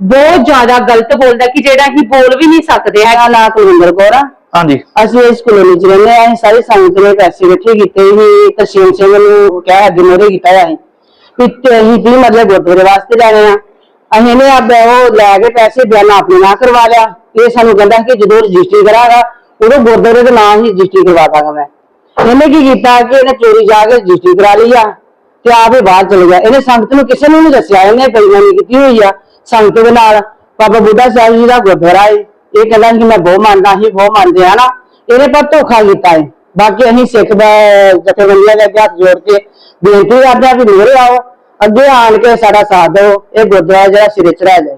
ਬਹੁਤ ਜ਼ਿਆਦਾ ਗਲਤ ਬੋਲਦਾ ਕਿ ਜਿਹੜਾ ਅਸੀਂ ਬੋਲ ਵੀ ਨਹੀਂ ਸਕਦੇ ਹੈਗਾ। ਨਾ ਕੁਲਵਿੰਦਰ ਕੌਰ ਆ। ਹਾਂਜੀ। ਅਸੀਂ ਇਸ ਕਲੋਨੀ ਚ ਰਹਿੰਦੇ ਆਂ ਸਾਰੇ ਸੰਗਤ ਨੇ ਪੈਸੇ ਇਕੱਠੇ ਕੀਤੇ ਸੀ। ਤਸੀਮ ਸਿੰਘ ਨੂੰ ਕਿਹਾ ਅੱਗੇ ਮੋਰੇ ਕੀਤਾ ਹੈ ਕਿ ਅਸੀਂ ਵੀ ਮਤਲਬ ਗੁਰਦੁਆਰੇ ਵਾਸਤੇ ਲੈਣੇ ਆ? ਅਸੀਂ ਨੇ ਆਪ ਉਹ ਲੈ ਕੇ ਪੈਸੇ ਬਿਆਨ ਆਪਣੇ ਨਾਂ ਕਰਵਾ ਲਿਆ। ਇਹ ਸਾਨੂੰ ਕਹਿੰਦਾ ਕਿ ਜਦੋਂ ਰਜਿਸਟਰੀ ਕਰਾਂਗਾ, ਉਦੋਂ ਗੁਰਦੁਆਰੇ ਦੇ ਨਾਂ ਹੀ ਰਜਿਸਟਰੀ ਕਰਵਾ ਦਾਂਗਾ ਮੈਂ। ਇਹਨੇ ਕੀ ਕੀਤਾ ਕਿ ਇਹਨੇ ਚੋਰੀ ਜਾ ਕੇ ਰਜਿਸਟਰੀ ਕਰਾ ਲਈ ਆ ਤੇ ਆਪੇ ਬਾਹਰ ਚਲੇ ਗਿਆ। ਇਹਨੇ ਸੰਗਤ ਨੂੰ ਕਿਸੇ ਨੂੰ ਨਹੀਂ ਦੱਸਿਆ, ਇਹਨੇ ਬੇਈਮਾਨੀ ਕੀਤੀ ਹੋਈ ਆ ਸੰਗਤ ਦੇ ਨਾਲ। ਬਾਬਾ ਬੁੱਢਾ ਸਾਹਿਬ ਜੀ ਦਾ ਗੁਰਦੁਆਰਾ ਹੈ ਇਹ ਕਹਿੰਦਾ ਕਿ ਮੈਂ ਬਹੁਤ ਮੰਨਦਾ ਸੀ ਬਹੁਤ ਮੰਨਦੇ ਆ ਨਾ। ਇਹਨੇ ਪਰ ਧੋਖਾ ਕੀਤਾ ਹੈ ਬਾਕੀ ਅਸੀਂ ਸਿੱਖ ਦਾ ਜਥੇਬੰਦੀਆਂ ਦੇ ਅੱਗੇ ਹੱਥ ਜੋੜ ਕੇ ਬੇਨਤੀ ਕਰਦੇ ਆ ਵੀ ਮੂਹਰੇ ਆਓ ਅੱਗੇ ਆਣ ਕੇ ਸਾਡਾ ਸਾਥ ਦਿਓ ਇਹ ਗੁਰਦੁਆਰਾ ਜਿਹੜਾ ਸਿਰੇ ਚੜਾ ਜਾਏ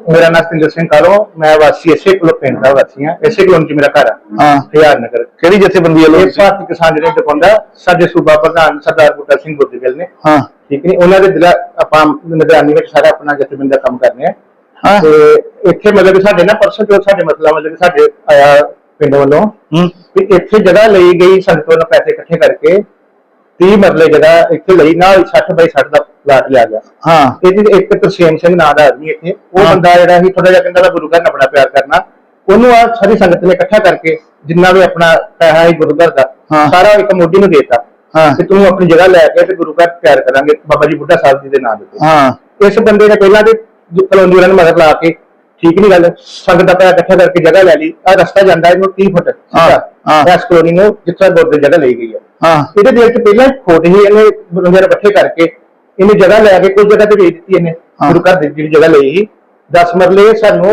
ਮੇਰਾ ਨਾਮ ਸਿੰਦਰ ਸਿੰਘ ਕਾਰੋ ਮੈਂ ਵਾਸੀ ਇਸੇ ਕੋਲ ਪਿੰਡ ਦਾ ਵਾਸੀ ਹਾਂ ਇਸੇ ਕੋਲ ਚ ਮੇਰਾ ਘਰ ਆ। ਹਾਂ। ਹਜ਼ਾਰ ਨਗਰ। ਕਿਹੜੀ ਜਥੇਬੰਦੀ ਵੱਲੋਂ ਇਹ ਭਾਰਤੀ ਕਿਸਾਨ ਜਿਹੜੇ ਟਪੰਦਾ ਸਾਡੇ ਸੂਬਾ ਪ੍ਰਧਾਨ ਸਰਦਾਰ ਬੁੱਟਾ ਸਿੰਘ ਗੁਰਦੇਵਲ ਨੇ। ਹਾਂ। ਠੀਕ ਨਹੀਂ ਉਹਨਾਂ ਦੇ ਦਿਲਾ ਆਪਾਂ ਨਿਗਰਾਨੀ ਵਿੱਚ ਸਾਰਾ ਆਪਣਾ ਜਥੇਬੰਦੀ ਦਾ ਕੰਮ ਕਰਨੇ ਆ ਹਾਂ। ਤੇ ਇੱਥੇ ਮਤਲਬ ਸਾਡੇ ਨਾ ਪਰਸੋਂ ਜੋ ਸਾਡੇ ਮਸਲਾ ਮਤਲਬ ਸਾਡੇ ਆਇਆ ਪਿੰਡ ਵੱਲੋਂ। ਵੀ ਇੱਥੇ ਜਗ੍ਹਾ ਲਈ ਗਈ ਸੰਗਤ ਵੱਲੋਂ ਪੈਸੇ ਇਕੱਠੇ ਕਰਕੇ 30 ਮਰਲੇ ਜਗ੍ਹਾ ਇੱਥੇ ਲਈ ਨਾਲ 60 ਬਾਈ 60 ਦਾ ਪਲਾਟ ਲਿਆ ਗਿਆ। ਹਾਂ। ਇਹਦੇ ਇੱਕ ਤਰਸੇਮ ਸਿੰਘ ਨਾਂ ਦਾ ਆਦਮੀ ਇੱਥੇ ਉਹ। ਬੰਦਾ ਜਿਹੜਾ ਸੀ ਥੋੜਾ ਜਿਹਾ ਕਹਿੰਦਾ ਗੁਰੂ ਘਰ ਨਾਲ ਬੜਾ ਪਿਆਰ ਕਰਨਾ। ਉਹਨੂੰ ਆ ਸਾਰੀ ਸੰਗਤ ਨੇ ਇਕੱਠਾ ਕਰਕੇ ਜਿੰਨਾ ਵੀ ਆਪਣਾ ਪੈਸਾ ਹੈ ਗੁਰੂ ਘਰ ਦਾ। ਸਾਰਾ ਇੱਕ ਮੋਢੀ ਨੂੰ ਦੇਤਾ। ਹਾਂ। ਤੇ ਤੂੰ ਆਪਣੀ ਜਗ੍ਹਾ ਲੈ ਕੇ ਤੇ ਗੁਰੂ ਘਰ ਪਿਆਰ ਕਰਾਂਗੇ ਬਾਬਾ ਜੀ ਬੁੱਢਾ ਸਾਹਿਬ ਜੀ ਦੇ ਨਾਮ ਤੇ ਹਾਂ। ਇਸ ਬੰਦੇ ਨੇ ਪਹਿਲਾਂ ਤੇ ਕਲੋਨੀ ਵਾਲਿਆਂ ਨੂੰ ਮਗਰ ਲਾ ਕੇ ਠੀਕ ਨਹੀਂ ਗੱਲ ਸੰਗਤ ਦਾ ਪੈਸਾ ਇਕੱਠਾ ਕਰਕੇ ਜਗ੍ਹਾ ਲੈ ਲਈ ਆ ਰਸਤਾ ਜਾਂਦਾ ਇਹਨੂੰ 30 ਫੁੱਟ ਹਾਂ, ਇਸ ਕਲੋਨੀ ਨੂੰ ਜਿੱਥੇ ਗੁਰਦੇ ਜਗ੍ਹਾ ਲਈ ਗਈ ਹੈ ਹਾਂ। ਇਹਦੇ ਦਿਲ ਚ ਪਹਿਲਾਂ ਖੋਟ ਹੀ ਇਹਨੇ ਬੰਦੇ ਇਕੱਠੇ ਕਰਕੇ ਇਹਨੇ ਜਗ੍ਹਾ ਲੈ ਕੇ ਕੋਈ ਜਗ੍ਹਾ ਤੇ ਵੇਚ ਦਿੱਤੀ ਇਹਨੇ। ਗੁਰੂ ਘਰ ਦੀ ਜਿਹੜੀ ਜਗ੍ਹਾ ਲਈ ਸੀ। 10 ਮਰਲੇ ਸਾਨੂੰ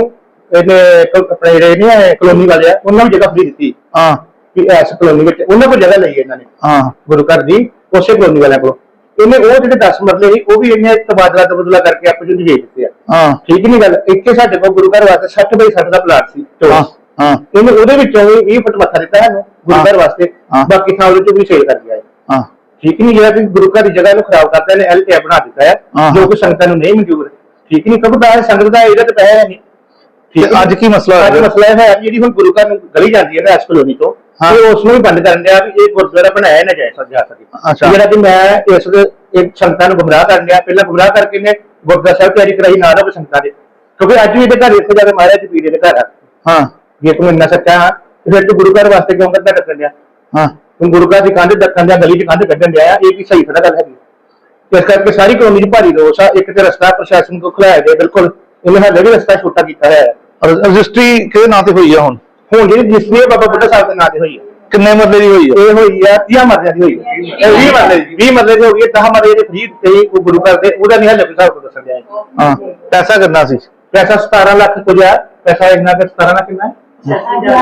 ਇਹਨੇ ਆਪਣੇ ਜਿਹੜੇ ਨੇ ਕਲੋਨੀ ਵਾਲੇ ਆ ਉਹਨਾਂ ਨੂੰ ਜਗ੍ਹਾ ਫਰੀ ਦਿੱਤੀ। ਹਾਂ। ਕਿ ਇਸ ਕਲੋਨੀ ਵਿੱਚ ਉਹਨਾਂ ਕੋਲ ਜਗ੍ਹਾ ਲਈ ਇਹਨਾਂ ਨੇ ਹਾਂ। ਗੁਰੂ ਘਰ ਦੀ ਉਸੇ ਕਲੋਨੀ ਵਾਲਿਆਂ ਕੋਲ। ਇਹਨੇ ਉਹ ਜਿਹੜੇ 10 ਮਰਲੇ ਸੀ ਉਹ ਵੀ ਇਹਨੇ ਤਬਾਦਲਾ ਤਬਦਲਾ ਕਰਕੇ ਆਪੇ ਨੂੰ ਵੇਚ ਦਿੱਤੇ ਆ। ਹਾਂ ਠੀਕ ਨਹੀਂ ਗੱਲ ਇੱਥੇ ਸਾਡੇ ਕੋਲ ਗੁਰੂ ਘਰ ਵਾਸਤੇ 60 ਬਾਈ 60 ਦਾ ਪਲਾਟ ਸੀ। ਹਾਂ ਹਾਂ ਇਹਨੇ ਉਹਦੇ ਵਿੱਚੋਂ ਵੀ 20 ਫੁੱਟ ਮੱਥਾ ਦਿੱਤਾ ਸਾਨੂੰ ਗੁਰੂ ਘਰ ਵਾਸਤੇ ਹਾਂ। ਬਾਕੀ ਥਾਂ ਉਹਦੇ ਚੋਂ ਵੀ ਸੇਲ ਕਰ ਗਿਆ ਹੈ ਹਾਂ ਠੀਕ ਨਹੀਂ ਜਿਹੜਾ ਕਿ ਗੁਰੂ ਘਰ ਦੀ ਜਗ੍ਹਾ ਨੂੰ ਖਰਾਬ ਕਰਦਾ ਨੇ ਐਲ ਬਣਾ ਦਿੱਤਾ ਹੈ ਹਾਂ। ਜੋ ਕਿ ਸੰਗਤਾਂ ਨੂੰ ਨਹੀਂ ਮਨਜ਼ੂਰ ਠੀਕ ਨਹੀਂ ਤਾਂ ਸੰਗਤ ਦਾ ਇਹਦਾ ਤਾਂ ਪੈਸਾ ਹੈ ਨਹੀਂ ਤੇ ਹੈ। ਅੱਜ ਕੀ ਮਸਲਾ? ਅੱਜ ਮਸਲਾ ਇਹ ਹੈ ਜਿਹੜੀ ਹੁਣ ਗੁਰੂ ਘਰ ਨੂੰ ਗਲੀ ਜਾਂਦੀ ਹੈ ਨਾ ਇਸ ਕਲੋਨੀ ਤੋਂ ਹਾਂ। ਇਹ ਉਸ ਨੂੰ ਵੀ ਬੰਦ ਕਰਨ ਦਿਆ ਵੀ ਇਹ ਗੁਰਦੁਆਰਾ ਬਣਾਇਆ ਨਾ ਜਾਏ ਜਾ ਸਕੇ। ਜਿਹੜਾ ਕਿ ਮੈਂ ਇਸ ਦੇ ਇੱਕ ਸੰਗਤਾਂ ਨੂੰ ਗੁੰਮਰਾਹ ਕਰਨ ਦਿਆ ਪਹਿਲਾਂ ਗੁੰਮਰਾਹ ਕਰਕੇ ਨੇ ਗੁਰਦੁਆਰਾ ਸਾਹਿਬ ਤਿਆਰੀ ਕਰਾਈ ਨਾ ਰਵੇ ਸੰਗਤਾਂ ਦੇ। ਕਿਉਂਕਿ ਅੱਜ ਵੀ ਇਹਦੇ ਘਰ ਇੱਥੇ ਜਾ ਕੇ ਮਹਾਰਾਜ ਜੀ ਪੀੜੇ ਦੇ ਘਰ ਆ। ਹਾਂ। ਜੇ ਤੂੰ ਇੰਨਾ ਸੱਚਾ ਹੈ ਤੇ ਫਿਰ ਤੂੰ ਗੁਰੂ ਘਰ ਵਾਸਤੇ ਕਿਉਂ ਕਰਦਾ ਟੱਕਰ ਦਿਆ ਹਾਂ। ਹੁਣ ਗੁਰੂ ਘਰ ਦੀ ਕੰਧ ਦੱਖਣ ਦਿਆ ਗਲੀ ਚ ਕੰਧ ਕੱਢਣ ਦਿਆ ਇਹ ਵੀ ਸਹੀ ਥੋੜਾ ਗੱਲ ਹੈਗੀ। ਇਸ ਕਰਕੇ ਸਾਰੀ ਕਲੋਨੀ ਦੀ ਭਾਰੀ ਰੋਸ ਆ ਇੱਕ ਤੇ ਰਸਤਾ ਪ੍ਰਸ਼ਾਸਨ ਕੋ ਖੁਲਾਇਆ ਗਿਆ ਬਿਲਕੁਲ। ਇਹਨੇ ਹਾਲੇ ਵੀ ਰਸਤਾ ਛੋਟਾ ਕੀਤਾ ਹੋਇਆ ਹੈ। ਰਜਿਸਟਰੀ ਕਿਹਦੇ ਨਾਂ ਤੇ ਹੋਈ ਆ ਹੁਣ? ਹੁਣ ਜਿਹੜੀ ਜਿਸ ਨੇ ਬਾਬਾ ਬੁੱਢਾ ਸਾਹਿਬ ਦੇ ਨਾਂ ਤੇ ਹੋਈ ਹੈ। ਕਿੰਨੇ ਮਰਲੇ ਦੀ ਹੋਈ ਆ? ਇਹ ਹੋਈ ਆ 30 ਮਰਲਿਆਂ ਦੀ ਹੋਈ ਹੈ ਇਹ 20 ਮਰਲੇ ਦੀ। 20 ਮਰਲੇ ਦੀ ਹੋ ਗਈ 10 ਮਰਲੇ ਦੇ ਫਰੀਦ ਤੇ ਉਹ ਗੁਰੂ ਘਰ ਦੇ ਉਹਦਾ ਨਹੀਂ ਹਾਲੇ ਹਿਸਾਬ ਦੱਸਣ ਦਿਆ ਹਾਂ ਪੈਸਾ ਕਿੰਨਾ ਸੀ? ਪੈਸਾ 17 ਲੱਖ ਕੁਝ ਆ ਪੈਸਾ ਇੰਨਾ ਕਿ 17 ਲੱਖ ਕਿੰਨਾ ਹੈ?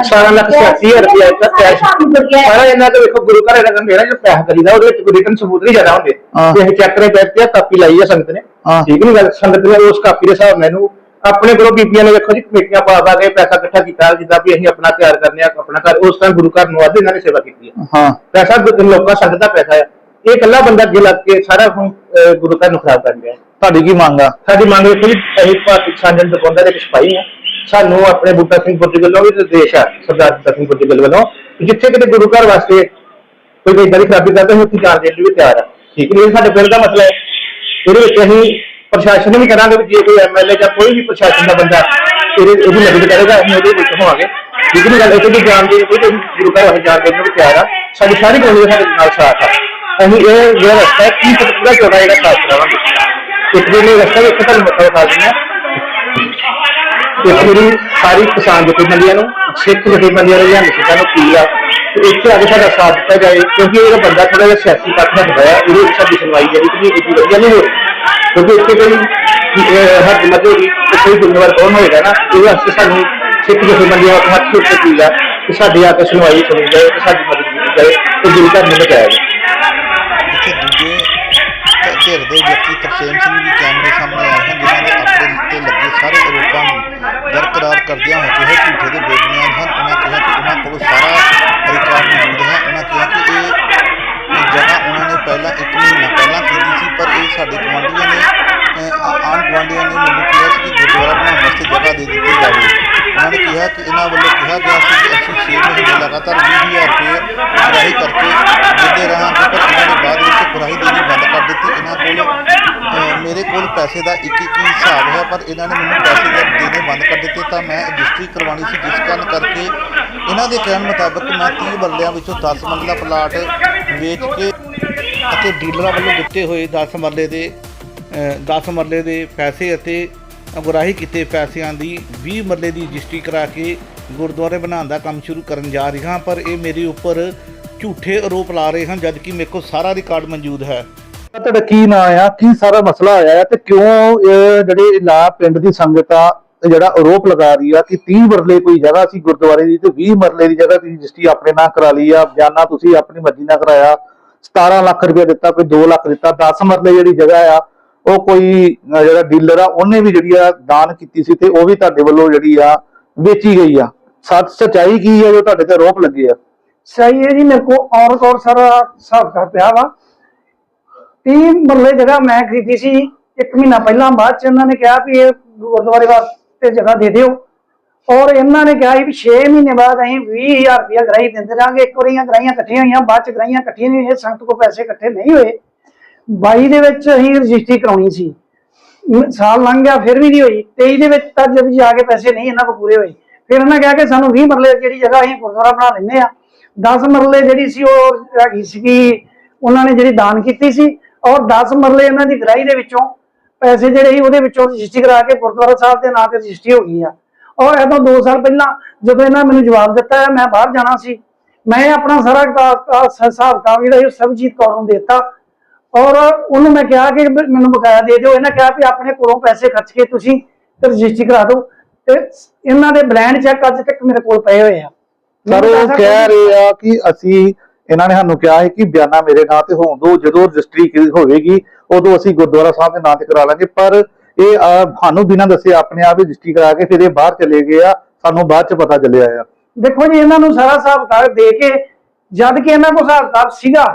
17 ਲੱਖ 86 ਰੁਪਏ ਦਾ ਕੈਸ਼ ਸਾਰਾ ਇਹਨਾਂ ਦੇ ਵੇਖੋ ਗੁਰੂ ਘਰ ਇਹਨਾਂ ਮੇਰਾ ਜੋ ਪੈਸਾ ਕਰੀਦਾ ਉਹਦੇ ਵਿੱਚ ਕੋਈ ਰਿਟਨ ਸਬੂਤ ਨਹੀਂ ਜ਼ਿਆਦਾ ਹੁੰਦੇ। ਹਾਂ। ਤੇ ਇਹ ਚੈੱਕ ਨੇ ਬੈਠ ਕੇ ਕਾਪੀ ਲਾਈ ਆ ਸੰਗਤ ਨੇ। ਹਾਂ। ਠੀਕ ਨਹੀਂ ਗੱਲ ਸੰਗਤ ਨੇ ਉਸ ਕਾਪੀ ਦੇ ਹਿਸਾਬ ਨਾਲ ਇਹਨੂੰ ਆਪਣੇ ਕੋਲੋਂ ਬੀਬੀਆਂ ਨੇ ਵੇਖੋ ਜੀ ਕਮੇਟੀਆਂ ਪਾ ਪਾ ਕੇ ਪੈਸਾ ਇਕੱਠਾ ਕੀਤਾ ਜਿੱਦਾਂ ਵੀ ਅਸੀਂ ਆਪਣਾ ਤਿਆਰ ਕਰਨੇ ਆ ਆਪਣਾ ਘਰ ਉਸ ਟਾਈਮ ਗੁਰੂ ਘਰ ਨੂੰ ਅੱਧ ਇਹਨਾਂ ਨੇ ਸੇਵਾ ਕੀਤੀ ਹੈ ਹਾਂ ਪੈਸਾ ਦ- ਲੋਕਾਂ ਸੰਗਤ ਦਾ ਪੈਸਾ ਹੈ ਇਹ ਇਕੱਲਾ ਬੰਦਾ ਅੱਗੇ ਲੱਗ ਕੇ ਸਾਰਾ ਹੁਣ, ਅਹ, ਗੁਰੂ ਘਰ ਨੂੰ ਖਰਾਬ ਕਰ ਗਿਆ ਤੁਹਾਡੀ ਕੀ ਮੰਗ ਆ ਸਾਡੀ ਮੰਗ ਇਹ ਕਿ ਅਸੀਂ ਭਾਰਤੀ ਸਾਂਝਣ ਦਕੌਂਦਾ ਦੇ ਵਿੱਚ ਪਾਈ ਆ ਸਾਨੂੰ ਆਪਣੇ ਬੂਟਾ ਸਿੰਘ ਪੁੱਜ ਵੱਲੋਂ ਵੀ ਨਿਰਦੇਸ਼ ਆ ਸਰਦਾਰ ਬੂਟਾ ਸਿੰਘ ਪੁੱਜ ਵੱਲੋਂ ਕਿ ਜਿੱਥੇ ਕਿਤੇ ਗੁਰੂ ਘਰ ਵਾਸਤੇ ਕੋਈ ਇਦਾਂ ਦੀ ਖਰਾਬੀ ਕਰਦਾ ਹੈ ਉੱਥੇ ਜਾਣ ਦੇਣ ਲਈ ਵੀ ਤਿਆਰ ਆ ਠੀਕ ਨਹੀਂ ਇਹ ਸਾਡੇ ਪਿੰਡ ਦਾ ਮਸਲਾ ਹੈ ਇਹਦੇ ਵਿੱਚ ਅਸੀਂ ਪ੍ਰਸ਼ਾਸਨ ਨੂੰ ਵੀ ਕਰਾਂਗੇ ਵੀ ਜੇ ਕੋਈ ਐਮਐਲਏ ਜਾਂ ਕੋਈ ਵੀ ਪ੍ਰਸ਼ਾਸਨ ਦਾ ਬੰਦਾ ਇਹਦੇ ਇਹਦੀ ਮਦਦ ਕਰੇਗਾ, ਅਸੀਂ ਉਹਦੇ ਵਿੱਚ ਹੋਵਾਂਗੇ। ਠੀਕ ਨਹੀਂ ਗੱਲ ਇੱਥੇ ਵੀ ਜਾਣ ਦੇ ਕੋਈ ਗੁਰੂ ਘਰ ਵਾਸਤੇ ਜਾਣ ਦੇਣ ਨੂੰ ਵੀ ਆ, ਸਾਡੀ ਸਾਰੀ ਕੋਲ ਸਾਡੇ ਨਾਲ ਸਾਥ ਆ। ਅਸੀਂ ਇਹ ਜਿਹੜਾ ਰਸਤਾ ਹੈ, ਕੀ ਪੂਰਾ ਚੌੜਾ ਜਿਹੜਾ ਸਾਥ ਕਰਾਵਾਂਗੇ ਇੱਕ ਦਿਨ ਰਸਤਾ ਇੱਕ ਤੁਹਾਨੂੰ ਮੱਥਾ ਵਿਖਾ ਦਿੰਦੇ ਹਾਂ ਇੱਕ ਮੇਰੀ ਸਾਰੀ ਕਿਸਾਨ ਜਥੇਬੰਦੀਆਂ ਨੂੰ, ਸਿੱਖ ਜਥੇਬੰਦੀਆਂ ਨੂੰ ਜਾਂ ਸਿੱਖਾਂ ਨੂੰ ਕੀ ਆ, ਤੇ ਇੱਥੇ ਆ ਕੇ ਸਾਡਾ ਸਾਥ ਦਿੱਤਾ ਜਾਏ, ਕਿਉਂਕਿ ਇਹਦਾ ਬੰਦਾ ਥੋੜਾ ਜਿਹਾ ਸਿਆਸੀ ਪੱਖ ਦਾ ਹੈ ਇਹਦੇ ਵਿੱਚ ਸਾਡੀ ਸੁਣਵਾਈ ਜਿਹੜੀ ਕਿ ਇਹ ਵਧੀਆ ਨਹੀਂ ਹੋ ਰਹੀ ਕਿਉਂਕਿ ਇੱਥੇ ਕੋਈ ਹੱਦ ਮਜ਼ਦੂਰੀ ਕੋਈ ਜ਼ਿੰਮੇਵਾਰ ਕੌਣ ਹੋਏਗਾ ਨਾ, ਇਹ ਵਾਸਤੇ ਸਾਨੂੰ ਸਿੱਖ ਜਥੇਬੰਦੀਆਂ ਨੂੰ ਹੱਥ ਜੋੜ ਕੀ ਆ, ਕਿ ਸਾਡੀ ਆ ਕੇ ਸੁਣਵਾਈ ਸੁਣੀ ਜਾਏ ਤੇ ਸਾਡੀ ਮਦਦ ਕੀਤੀ ਜਾਏ ਤੇ ਗੁਰੂ ਘਰ ਨੂੰ ਬਚਾਇਆ ਜਾਏ ਜਿੱਥੇ ਦੂਜੇ ਧਿਰ ਦੇ ਵਿਅਕਤੀ ਤਰਸੇਮ ਸਿੰਘ ਵੀ ਕੈਮਰੇ ਸਾਹਮਣੇ ਆਏ ਹਨ, ਜਿਨ੍ਹਾਂ ਨੇ ਆਪਣੇ ਉੱਤੇ ਲੱਗੇ ਸਾਰੇ ਆਰੋਪਾਂ ਨੂੰ ਬਰਕਰਾਰ ਕਰਦਿਆਂ ਹੋਏ ਕਿਹਾ ਝੂਠੇ ਦੇ ਬੇਬੁਨਿਆਦ ਹਨ, ਉਹਨਾਂ ਕਿਹਾ ਕਿ ਉਹਨਾਂ ਕੋਲ ਸਾਰਾ ਰਿਕਾਰਡ ਮੌਜੂਦ ਹੈ, ਉਹਨਾਂ ਕਿਹਾ ਕਿ ਇਹ ਜਗ੍ਹਾ ਉਹਨਾਂ ਨੇ ਪਹਿਲਾਂ ਇੱਕ ਮਹੀਨਾ ਪਹਿਲਾਂ ਖਰੀਦੀ ਸੀ, ਪਰ ਇਹ ਸਾਡੇ ਗੁਆਂਢੀਆਂ ਅਹ, ਗੁਆਂਢੀਆਂ ਨੇ ਮੈਨੂੰ ਕਿਹਾ ਸੀ ਕਿ ਗੁਰਦੁਆਰਾ ਬਣਾਉਣ ਵਾਸਤੇ ਜਗ੍ਹਾ ਦੇ ਦਿੱਤੀ ਜਾਵੇ। ਉਹਨਾਂ ਨੇ ਕਿਹਾ ਕਿ ਇਹਨਾਂ ਵੱਲੋਂ ਕਿਹਾ ਗਿਆ ਸੀ ਕਿ ਅਸੀਂ 6 ਮਹੀਨੇ ਲਗਾਤਾਰ 20000 ਰੁਪਏ ਕੁਰਾਹੀ ਕਰਕੇ ਦਿੰਦੇ ਰਹਾਂਗੇ ਪਰ ਇਹਨਾਂ ਨੇ ਬਾਅਦ ਵਿੱਚ ਕੁਰਾਹੀ ਦੇਣੀ ਬੰਦ ਕਰ ਦਿੱਤੀ। ਇਹਨਾਂ ਕੋਲ ਮੇਰੇ ਕੋਲ ਪੈਸੇ ਦਾ ਇੱਕ ਇੱਕ ਹਿਸਾਬ ਹੈ ਪਰ ਇਹਨਾਂ ਨੇ ਮੈਨੂੰ ਪੈਸੇ ਦੇਣੇ ਬੰਦ ਕਰ ਦਿੱਤੇ ਤਾਂ ਮੈਂ ਰਜਿਸਟਰੀ ਕਰਵਾਉਣੀ ਸੀ ਜਿਸ ਕਾਰਨ ਕਰਕੇ ਇਹਨਾਂ ਦੇ ਕਹਿਣ ਮੁਤਾਬਕ ਮੈਂ 30 ਮਰਲਿਆਂ ਵਿੱਚੋਂ 10 ਮਰਲਾ ਪਲਾਟ ਵੇਚ ਕੇ ਅਤੇ ਡੀਲਰਾਂ ਵੱਲੋਂ ਦਿੱਤੇ ਹੋਏ 10 ਮਰਲੇ ਦੇ 10 ਮਰਲੇ ਦੇ ਪੈਸੇ ਅਤੇ ਗੁਰਾਹੀ ਕੀਤੇ ਪੈਸਿਆਂ ਦੀ 20 ਮਰਲੇ ਦੀ ਰਜਿਸਟਰੀ ਕਰਾ ਕੇ ਗੁਰਦੁਆਰੇ ਬਣਾਉਣ ਦਾ ਕੰਮ ਸ਼ੁਰੂ ਕਰਨ ਜਾ ਰਹੀ ਹਾਂ, ਪਰ ਇਹ ਮੇਰੇ ਉੱਪਰ ਝੂਠੇ ਆਰੋਪ ਲਾ ਰਹੇ ਹਨ, ਜਦਕਿ ਮੇਰੇ ਕੋਲ ਸਾਰਾ ਰਿਕਾਰਡ ਮੌਜੂਦ ਹੈ। ਤੁਹਾਡਾ ਕੀ ਨਾਂ ਆ? ਕੀ ਸਾਰਾ ਮਸਲਾ ਹੋਇਆ ਤੇ ਕਿਉਂ ਜਿਹੜੇ ਲਾ ਪਿੰਡ ਦੀ ਸੰਗਤ ਆ ਜਿਹੜਾ ਆਰੋਪ ਲਗਾ ਰਹੀ ਆ ਕਿ 30 ਮਰਲੇ ਕੋਈ ਜਗ੍ਹਾ ਸੀ ਗੁਰਦੁਆਰੇ ਦੀ ਤੇ 20 ਮਰਲੇ ਦੀ ਜਗ੍ਹਾ ਦੀ ਰਜਿਸਟਰੀ ਆਪਣੇ ਨਾਂ ਕਰਾ ਲਈ ਆ ਬਿਆਨਾ ਤੁਸੀਂ ਆਪਣੀ ਮਰਜ਼ੀ ਨਾਲ ਕਰਾਇਆ 17 ਲੱਖ ਰੁਪਏ ਦਿੱਤਾ, ਕੋਈ 2 ਲੱਖ ਦਿੱਤਾ 10 ਮਰਲੇ ਜਿਹੜੀ ਜਗ੍ਹਾ ਆ ਉਹ ਕੋਈ ਜਿਹੜਾ ਡੀਲਰ ਆ, ਉਹਨੇ ਵੀ ਜਿਹੜੀ ਆ ਦਾਨ ਕੀਤੀ ਸੀ ਤੇ ਉਹ ਵੀ ਤੁਹਾਡੇ ਵੱਲੋਂ ਜਿਹੜੀ ਆ ਵੇਚੀ ਗਈ ਆ। ਸੱਚ ਸਚਾਈ ਕੀ ਆ ਜੋ ਤੁਹਾਡੇ ਤੇ ਆਰੋਪ ਲੱਗੇ ਆ? ਸਹੀ ਹੈ ਜੀ, ਮੇਰੇ ਕੋ ਔਰ ਔਰ ਸਾਰਾ ਹਿਸਾਬ ਕਰ ਪਿਆ ਵਾ। 30 ਮਰਲੇ ਜਗ੍ਹਾ ਮੈਂ ਖਰੀਦੀ ਸੀ, ਇੱਕ ਮਹੀਨਾ ਪਹਿਲਾਂ ਬਾਅਦ ਚ ਉਹਨਾਂ ਨੇ ਕਿਹਾ ਵੀ ਇਹ ਗੁਰਦੁਆਰੇ ਵਾਸਤੇ ਜਗ੍ਹਾ ਦੇ ਦਿਓ। ਔਰ ਇਹਨਾਂ ਨੇ ਕਿਹਾ ਵੀ 6 ਮਹੀਨੇ ਬਾਅਦ ਅਸੀਂ 20000 ਰੁਪਇਆ ਗ੍ਰਾਈ ਦਿੰਦੇ ਰਾਂਗੇ ਇੱਕ ਵਾਰੀਆਂ ਗ੍ਰਾਈਆਂ ਇਕੱਠੀਆਂ ਹੋਈਆਂ, ਬਾਅਦ ਚ ਗ੍ਰਾਈਆਂ ਇਕੱਠੀਆਂ ਨਹੀਂ ਹੋਈਆਂ, ਸੰਗਤ ਕੋ ਪੈਸੇ ਇਕੱਠੇ ਨਹੀਂ ਹੋਏ। 22 ਦੇ ਵਿੱਚ ਅਸੀਂ ਰਜਿਸਟਰੀ ਕਰਾਉਣੀ ਸੀ। ਸਾਲ ਲੰਘ ਗਿਆ, ਫਿਰ ਵੀ ਨਹੀਂ ਹੋਈ। 23 ਦੇ ਵਿੱਚ ਤਾਂ ਜਦ ਜਾ ਕੇ ਪੈਸੇ ਨਹੀਂ, ਇਹਨਾਂ ਕੋ ਪੂਰੇ ਹੋਏ। ਫਿਰ ਇਹਨਾਂ ਕਿਹਾ ਕਿ ਸਾਨੂੰ 20 ਮਰਲੇ ਜਿਹੜੀ ਜਗ੍ਹਾ ਅਸੀਂ ਗੁਰਦੁਆਰਾ ਬਣਾ ਲੈਂਦੇ ਆ 10 ਮਰਲੇ ਜਿਹੜੀ ਸੀ ਉਹ ਹੈਗੀ ਸੀਗੀ, ਉਹਨਾਂ ਨੇ ਜਿਹੜੀ ਦਾਨ ਕੀਤੀ ਸੀ। ਔਰ 10 ਮਰਲੇ ਇਹਨਾਂ ਦੀ ਗ੍ਰਾਈ ਦੇ ਵਿੱਚੋਂ ਪੈਸੇ ਜਿਹੜੇ ਸੀ, ਉਹਦੇ ਵਿੱਚੋਂ ਰਜਿਸਟਰੀ ਕਰਾ ਕੇ ਗੁਰਦੁਆਰਾ ਸਾਹਿਬ ਦੇ ਨਾਂ ਤੇ ਰਜਿਸਟਰੀ ਹੋ ਗਈ ਆ। ਔਰ ਇਹ ਤੋਂ 2 ਸਾਲ ਪਹਿਲਾਂ ਜਦੋਂ ਇਹਨਾਂ ਮੈਨੂੰ ਜਵਾਬ ਦਿੱਤਾ ਹੈ ਮੈਂ ਬਾਹਰ ਜਾਣਾ ਸੀ। ਮੈਂ ਆਪਣਾ ਸਾਰਾ ਹਿਸਾਬ ਕਿਤਾਬ ਜਿਹੜਾ ਸੀ ਉਹ ਸਰਬਜੀਤ ਕੌਰ ਨੂੰ ਦਿੱਤਾ। ਔਰ ਉਹਨੂੰ ਮੈਂ ਕਿਹਾ ਕਿ ਮੈਨੂੰ ਬਕਾਇਆ ਦੇ ਦਿਓ। ਇਹਨਾਂ ਕਿਹਾ ਵੀ ਆਪਣੇ ਕੋਲੋਂ ਪੈਸੇ ਖਰਚ ਕੇ ਤੁਸੀਂ ਰਜਿਸਟਰੀ ਕਰਾ ਦਿਓ। ਤੇ ਇਹਨਾਂ ਦੇ ਬਲੈਂਡ ਚੈੱਕ ਅੱਜ ਤੱਕ ਮੇਰੇ ਕੋਲ ਪਏ ਹੋਏ ਆ। ਸਰ ਉਹ ਕਹਿ ਰਹੇ ਆ ਕਿ ਅਸੀਂ ਇਹਨਾਂ ਨੇ ਸਾਨੂੰ ਕਿਹਾ ਹੈ ਕਿ ਬਿਆਨਾ ਮੇਰੇ ਨਾਂ ਤੇ ਹੋਣ ਦੋ ਜਦੋਂ ਰਜਿਸਟਰੀ ਹੋਵੇਗੀ ਉਦੋਂ ਅਸੀਂ ਗੁਰਦੁਆਰਾ ਸਾਹਿਬ ਦੇ ਨਾਂ ਤੇ ਕਰਾ ਲਾਂਗੇ। ਪਰ ਇਹ ਸਾਨੂੰ ਬਿਨਾਂ ਦੱਸੇ ਆਪਣੇ ਆਪ ਹੀ ਰਜਿਸਟਰੀ ਕਰਾ ਕੇ ਫਿਰ ਇਹ ਬਾਹਰ ਚਲੇ ਗਏ ਆ। ਸਾਨੂੰ ਬਾਅਦ ਚ ਪਤਾ ਚੱਲਿਆ ਆ। ਦੇਖੋ ਜੀ ਇਹਨਾਂ ਨੂੰ ਸਾਰਾ ਹਿਸਾਬ ਕਿਤਾਬ ਦੇ ਕੇ ਜਦ ਕਿ ਇਹਨਾਂ ਕੋਲ ਹਿਸਾਬ ਕਿਤਾਬ ਸੀਗਾ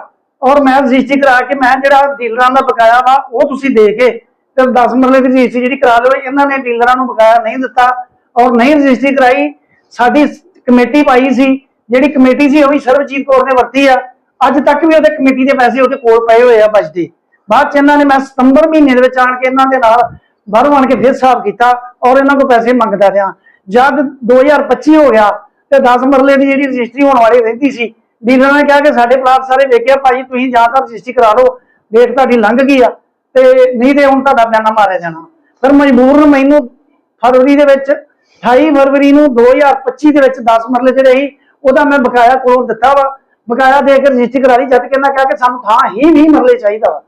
ਔਰ ਮੈਂ ਰਜਿਸਟਰੀ ਕਰਾ ਕੇ ਮੈਂ ਜਿਹੜਾ ਡੀਲਰਾਂ ਦਾ ਬਕਾਇਆ ਵਾ, ਉਹ ਤੁਸੀਂ ਦੇ ਕੇ ਤੇ 10 ਮਰਲੇ ਦੀ ਰਜਿਸਟਰੀ ਜਿਹੜੀ ਕਰਾ ਲਓ, ਇਹਨਾਂ ਨੇ ਡੀਲਰਾਂ ਨੂੰ ਬਕਾਇਆ ਨਹੀਂ ਦਿੱਤਾ ਔਰ ਨਹੀਂ ਰਜਿਸਟਰੀ ਕਰਾਈ। ਸਾਡੀ ਕਮੇਟੀ ਪਾਈ ਸੀ, ਜਿਹੜੀ ਕਮੇਟੀ ਸੀ ਉਹ ਵੀ ਸਰਬਜੀਤ ਕੌਰ ਨੇ ਵਰਤੀ ਆ। ਅੱਜ ਤੱਕ ਵੀ ਉਹਦੇ ਕਮੇਟੀ ਦੇ ਪੈਸੇ ਉਹਦੇ ਕੋਲ ਪਏ ਹੋਏ ਆ ਬਚਦੇ। ਬਾਅਦ ਚ ਇਹਨਾਂ ਨੇ ਮੈਂ ਸਤੰਬਰ ਮਹੀਨੇ ਦੇ ਵਿੱਚ ਆਣ ਕੇ ਇਹਨਾਂ ਦੇ ਨਾਲ ਬਾਹਰੋਂ ਆਣ ਕੇ ਫਿਰ ਹਿਸਾਬ ਕੀਤਾ ਔਰ ਇਹਨਾਂ ਕੋਲ ਪੈਸੇ ਮੰਗਦਾ ਰਿਹਾ। ਜਦ 2025 ਹੋ ਗਿਆ ਤੇ 10 ਮਰਲੇ ਦੀ ਜਿਹੜੀ ਰਜਿਸਟਰੀ ਹੋਣ ਵਾਲੀ ਰਹਿੰਦੀ ਸੀ ਡੀਲਰ ਨੇ ਕਿਹਾ ਕਿ ਸਾਡੇ ਪਲਾਟ ਸਾਰੇ ਵੇਖਿਆ, ਭਾਈ ਤੁਸੀਂ ਜਾਂ ਤਾਂ ਰਜਿਸਟਰੀ ਕਰਾ ਲਓ ਡੇਟ ਤੁਹਾਡੀ ਲੰਘ ਗਈ ਆ, ਤੇ ਨਹੀਂ ਤੇ ਹੁਣ ਤੁਹਾਡਾ ਬਿਆਨਾ ਮਾਰਿਆ ਜਾਣਾ। ਫਿਰ ਮਜਬੂਰਨ ਮੈਨੂੰ ਫਰਵਰੀ ਦੇ ਵਿੱਚ 28 ਫਰਵਰੀ ਨੂੰ 2025 ਦੇ ਵਿੱਚ 10 ਮਰਲੇ ਜਿਹੜੇ ਸੀ, ਉਹਦਾ ਮੈਂ ਬਕਾਇਆ ਕੋਲੋਂ ਦਿੱਤਾ ਵਾ। ਬਕਾਇਆ ਦੇ ਕੇ ਰਜਿਸਟਰੀ ਕਰਾ ਲਈ, ਜਦ ਕਿ ਇਹਨਾਂ ਕਿਹਾ ਕਿ ਸਾਨੂੰ ਥਾਂ ਹੀ 20 ਮਰਲੇ ਚਾਹੀਦਾ। ਵਾ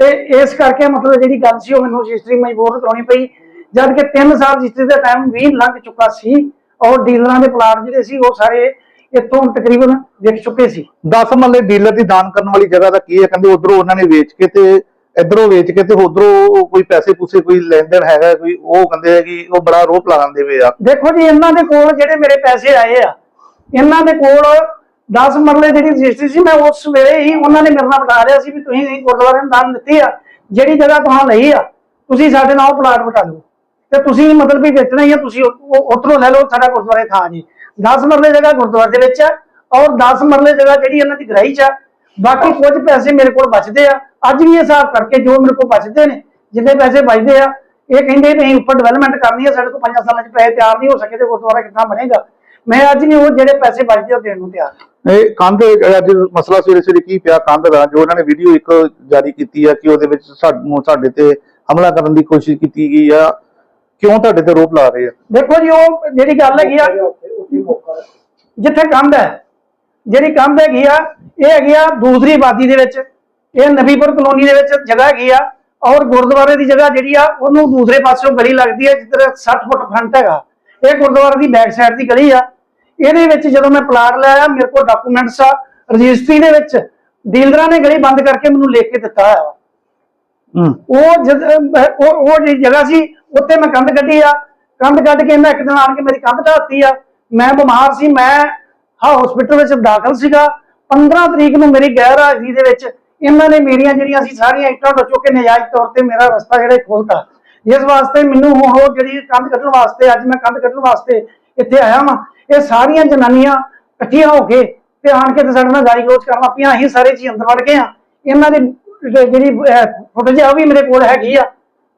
ਤੇ ਇਸ ਕਰਕੇ ਮਤਲਬ ਜਿਹੜੀ ਗੱਲ ਸੀ, ਉਹ ਮੈਨੂੰ ਰਜਿਸਟਰੀ ਮਜਬੂਰ ਕਰਾਉਣੀ ਪਈ। ਜਦ ਕਿ 3 ਸਾਲ ਰਜਿਸਟਰੀ ਦਾ ਟਾਈਮ ਵੀ ਲੰਘ ਚੁੱਕਾ ਸੀ ਔਰ ਡੀਲਰਾਂ ਦੇ ਪਲਾਟ ਜਿਹੜੇ ਸੀ, ਉਹ ਸਾਰੇ ਇੱਥੋਂ ਤਕਰੀਬਨ ਵਿਕ ਚੁੱਕੇ ਸੀ। 10 ਮੱਲੇ ਡੀਲਰ ਦੀ ਦਾਨ ਕਰਨ ਵਾਲੀ ਜਗ੍ਹਾ ਦਾ ਕੀ ਹੈ? ਕਹਿੰਦੇ ਉਧਰੋਂ ਉਹਨਾਂ ਨੇ ਵੇਚ ਕੇ ਤੇ ਇਧਰੋਂ ਵੇਚ ਕੇ ਤੇ ਉਧਰੋਂ ਕੋਈ ਪੈਸੇ ਪੂਸੇ ਕੋਈ ਲੈਣ ਦੇਣ ਹੈਗਾ ਕੋਈ ਉਹ ਕਹਿੰਦੇ ਆ ਕਿ ਉਹ ਬੜਾ ਰੋਪ ਲਾਉਂਦੇ ਵੇ ਆ। ਦੇਖੋ ਜੀ ਇਹਨਾਂ ਦੇ ਕੋਲ ਜਿਹੜੇ ਮੇਰੇ ਪੈਸੇ ਆਏ ਆ ਇਹਨਾਂ ਦੇ ਕੋਲ 10 ਮਰਲੇ ਜਿਹੜੀ ਰਜਿਸਟਰੀ ਸੀ ਮੈਂ ਉਸ ਵੇਲੇ ਹੀ ਉਹਨਾਂ ਨੇ ਮੇਰੇ ਨਾਲ ਬਿਠਾ ਲਿਆ ਸੀ ਵੀ ਤੁਸੀਂ ਨਹੀਂ ਗੁਰਦੁਆਰੇ ਨੂੰ ਦਾਨ ਦਿੱਤੀ ਆ ਜਿਹੜੀ ਜਗ੍ਹਾ ਤੁਹਾਂ ਲਈ ਆ ਤੁਸੀਂ ਸਾਡੇ ਨਾਲ ਉਹ ਪਲਾਟ ਬਟਾ ਲਓ ਤੇ ਤੁਸੀਂ ਮਤਲਬ ਵੀ ਵੇਚਣਾ ਹੀ ਆ ਤੁਸੀਂ ਉੱਧਰੋਂ ਲੈ ਲਓ ਸਾਡਾ ਗੁਰਦੁਆਰੇ ਥਾਂ ਜੀ। 10 ਮਰਲੇ ਜਗ੍ਹਾ ਗੁਰਦੁਆਰੇ ਦੇ ਵਿੱਚ ਆ ਔਰ 10 ਮਰਲੇ ਜਗ੍ਹਾ ਜਿਹੜੀ ਇਹਨਾਂ ਦੀ ਗ੍ਰਾਈ ਚ ਆ ਬਾਕੀ ਕੁਝ ਪੈਸੇ ਮੇਰੇ ਕੋਲ ਬਚਦੇ ਆ। ਅੱਜ ਵੀ ਹਿਸਾਬ ਕਰਕੇ ਜੋ ਮੇਰੇ ਕੋਲ ਬਚਦੇ ਨੇ ਜਿੰਨੇ ਪੈਸੇ ਬਚਦੇ ਆ ਇਹ ਕਹਿੰਦੇ ਵੀ ਉੱਪਰ ਡਿਵੈਲਪਮੈਂਟ ਕਰਨੀ ਹੈ ਸਾਡੇ ਕੋਲ 5 ਸਾਲਾਂ ਚ ਪੈਸੇ ਤਿਆਰ ਨਹੀਂ ਹੋ ਸਕੇ ਤੇ ਗੁਰਦੁਆਰਾ ਕਿੱਦਾਂ ਬਣੇਗਾ। ਮੈਂ ਅੱਜ ਵੀ ਉਹ ਜਿਹੜੇ ਪੈਸੇ ਬਚਦੇ ਆ ਉਹ ਦੇਣ ਨੂੰ ਤਿਆਰ। ਇਹ ਕੰਧ ਅੱਜ ਮਸਲਾ ਸਵੇਰੇ ਸਵੇਰੇ ਕੀ ਪਿਆ ਕੰਧ ਦਾ? ਜੋ ਉਹਨਾਂ ਨੇ ਵੀਡੀਓ ਇੱਕ ਜਾਰੀ ਕੀਤੀ ਆ ਕਿ ਉਹਦੇ ਵਿੱਚ ਸਾਨੂੰ ਸਾਡੇ ਤੇ ਹਮਲਾ ਕਰਨ ਦੀ ਕੋਸ਼ਿਸ਼ ਕੀਤੀ ਗਈ ਆ। ਕਿਉਂ ਤੁਹਾਡੇ ਤੇ ਰੋਪ ਲਾ ਰਹੇ ਆ? ਦੇਖੋ ਜੀ ਉਹ ਜਿਹੜੀ ਗੱਲ ਹੈਗੀ ਆ ਜਿੱਥੇ ਕੰਧ ਹੈ ਜਿਹੜੀ ਕੰਧ ਹੈਗੀ ਆ ਇਹ ਹੈਗੀ ਆ ਦੂਸਰੀ ਆਬਾਦੀ ਦੇ ਵਿੱਚ ਇਹ ਨਬੀਪੁਰ ਕਲੋਨੀ ਦੇ ਵਿੱਚ ਜਗ੍ਹਾ ਹੈਗੀ ਆ ਔਰ ਗੁਰਦੁਆਰੇ ਦੀ ਜਗ੍ਹਾ ਜਿਹੜੀ ਆ ਉਹਨੂੰ ਦੂਸਰੇ ਪਾਸਿਓਂ ਗਲੀ ਲੱਗਦੀ ਹੈ ਜਿੱਧਰ 60 ਫੁੱਟ ਫਰੰਟ ਹੈਗਾ। ਇਹ ਗੁਰਦੁਆਰੇ ਦੀ ਬੈਕ ਸਾਈਡ ਦੀ ਗਲੀ ਆ। ਇਹਦੇ ਵਿੱਚ ਜਦੋਂ ਮੈਂ ਪਲਾਟ ਲਿਆ ਮੇਰੇ ਕੋਲ ਡਾਕੂਮੈਂਟਸ ਆ ਰਜਿਸਟਰੀ ਦੇ ਵਿੱਚ ਡੀਲਰਾਂ ਨੇ ਗਲੀ ਬੰਦ ਕਰਕੇ ਮੈਨੂੰ ਲਿਖ ਕੇ ਦਿੱਤਾ ਹੂੰ। ਉਹ ਜਦ ਉਹ ਜਿਹੜੀ ਜਗ੍ਹਾ ਸੀ ਉੱਤੇ ਮੈਂ ਕੰਧ ਕੱਢੀ ਆ। ਕੰਧ ਕੱਢ ਕੇ ਇਹਨਾਂ ਇੱਕ ਦਿਨ ਆਣ ਕੇ ਮੇਰੀ ਕੰਧ ਢਾਤੀ ਆ। ਮੈਂ ਬਿਮਾਰ ਸੀ, ਮੈਂ ਹਾਂ ਹਸਪੀਟਲ ਵਿੱਚ ਦਾਖਲ ਸੀਗਾ। 15 ਤਰੀਕ ਨੂੰ ਮੇਰੀ ਗੈਰ ਹਾਜ਼ਰੀ ਦੇ ਵਿੱਚ ਇਹਨਾਂ ਨੇ ਮੇਰੀਆਂ ਜਿਹੜੀਆਂ ਸੀ ਸਾਰੀਆਂ ਇੱਟਾਂ ਚੁੱਕ ਕੇ ਨਜਾਇਜ਼ ਤੌਰ ਤੇ ਮੇਰਾ ਰਸਤਾ ਜਿਹੜਾ ਖੋਲਤਾ ਜਿਸ ਵਾਸਤੇ ਮੈਨੂੰ ਹੁਣ ਉਹ ਜਿਹੜੀ ਕੰਧ ਕੱਢਣ ਵਾਸਤੇ, ਅੱਜ ਮੈਂ ਕੰਧ ਕੱਢਣ ਵਾਸਤੇ ਇੱਥੇ ਆਇਆ ਵਾਂ, ਇਹ ਸਾਰੀਆਂ ਜਨਾਨੀਆਂ ਇਕੱਠੀਆਂ ਹੋ ਕੇ ਤੇ ਆਣ ਕੇ ਤੇ ਸਾਡੇ ਨਾਲ ਗਾਲੀ ਗਲੋਚ ਕਰਨ ਲੱਪੀਆਂ ਅਸੀਂ ਸਾਰੇ ਜੀ ਅੰਦਰ ਵੜ ਗਏ ਆ ਇਹਨਾਂ ਦੀ ਜਿਹੜੀ ਫੁਟੇਜ ਆ ਉਹ ਵੀ ਮੇਰੇ ਕੋਲ ਹੈਗੀ ਆ।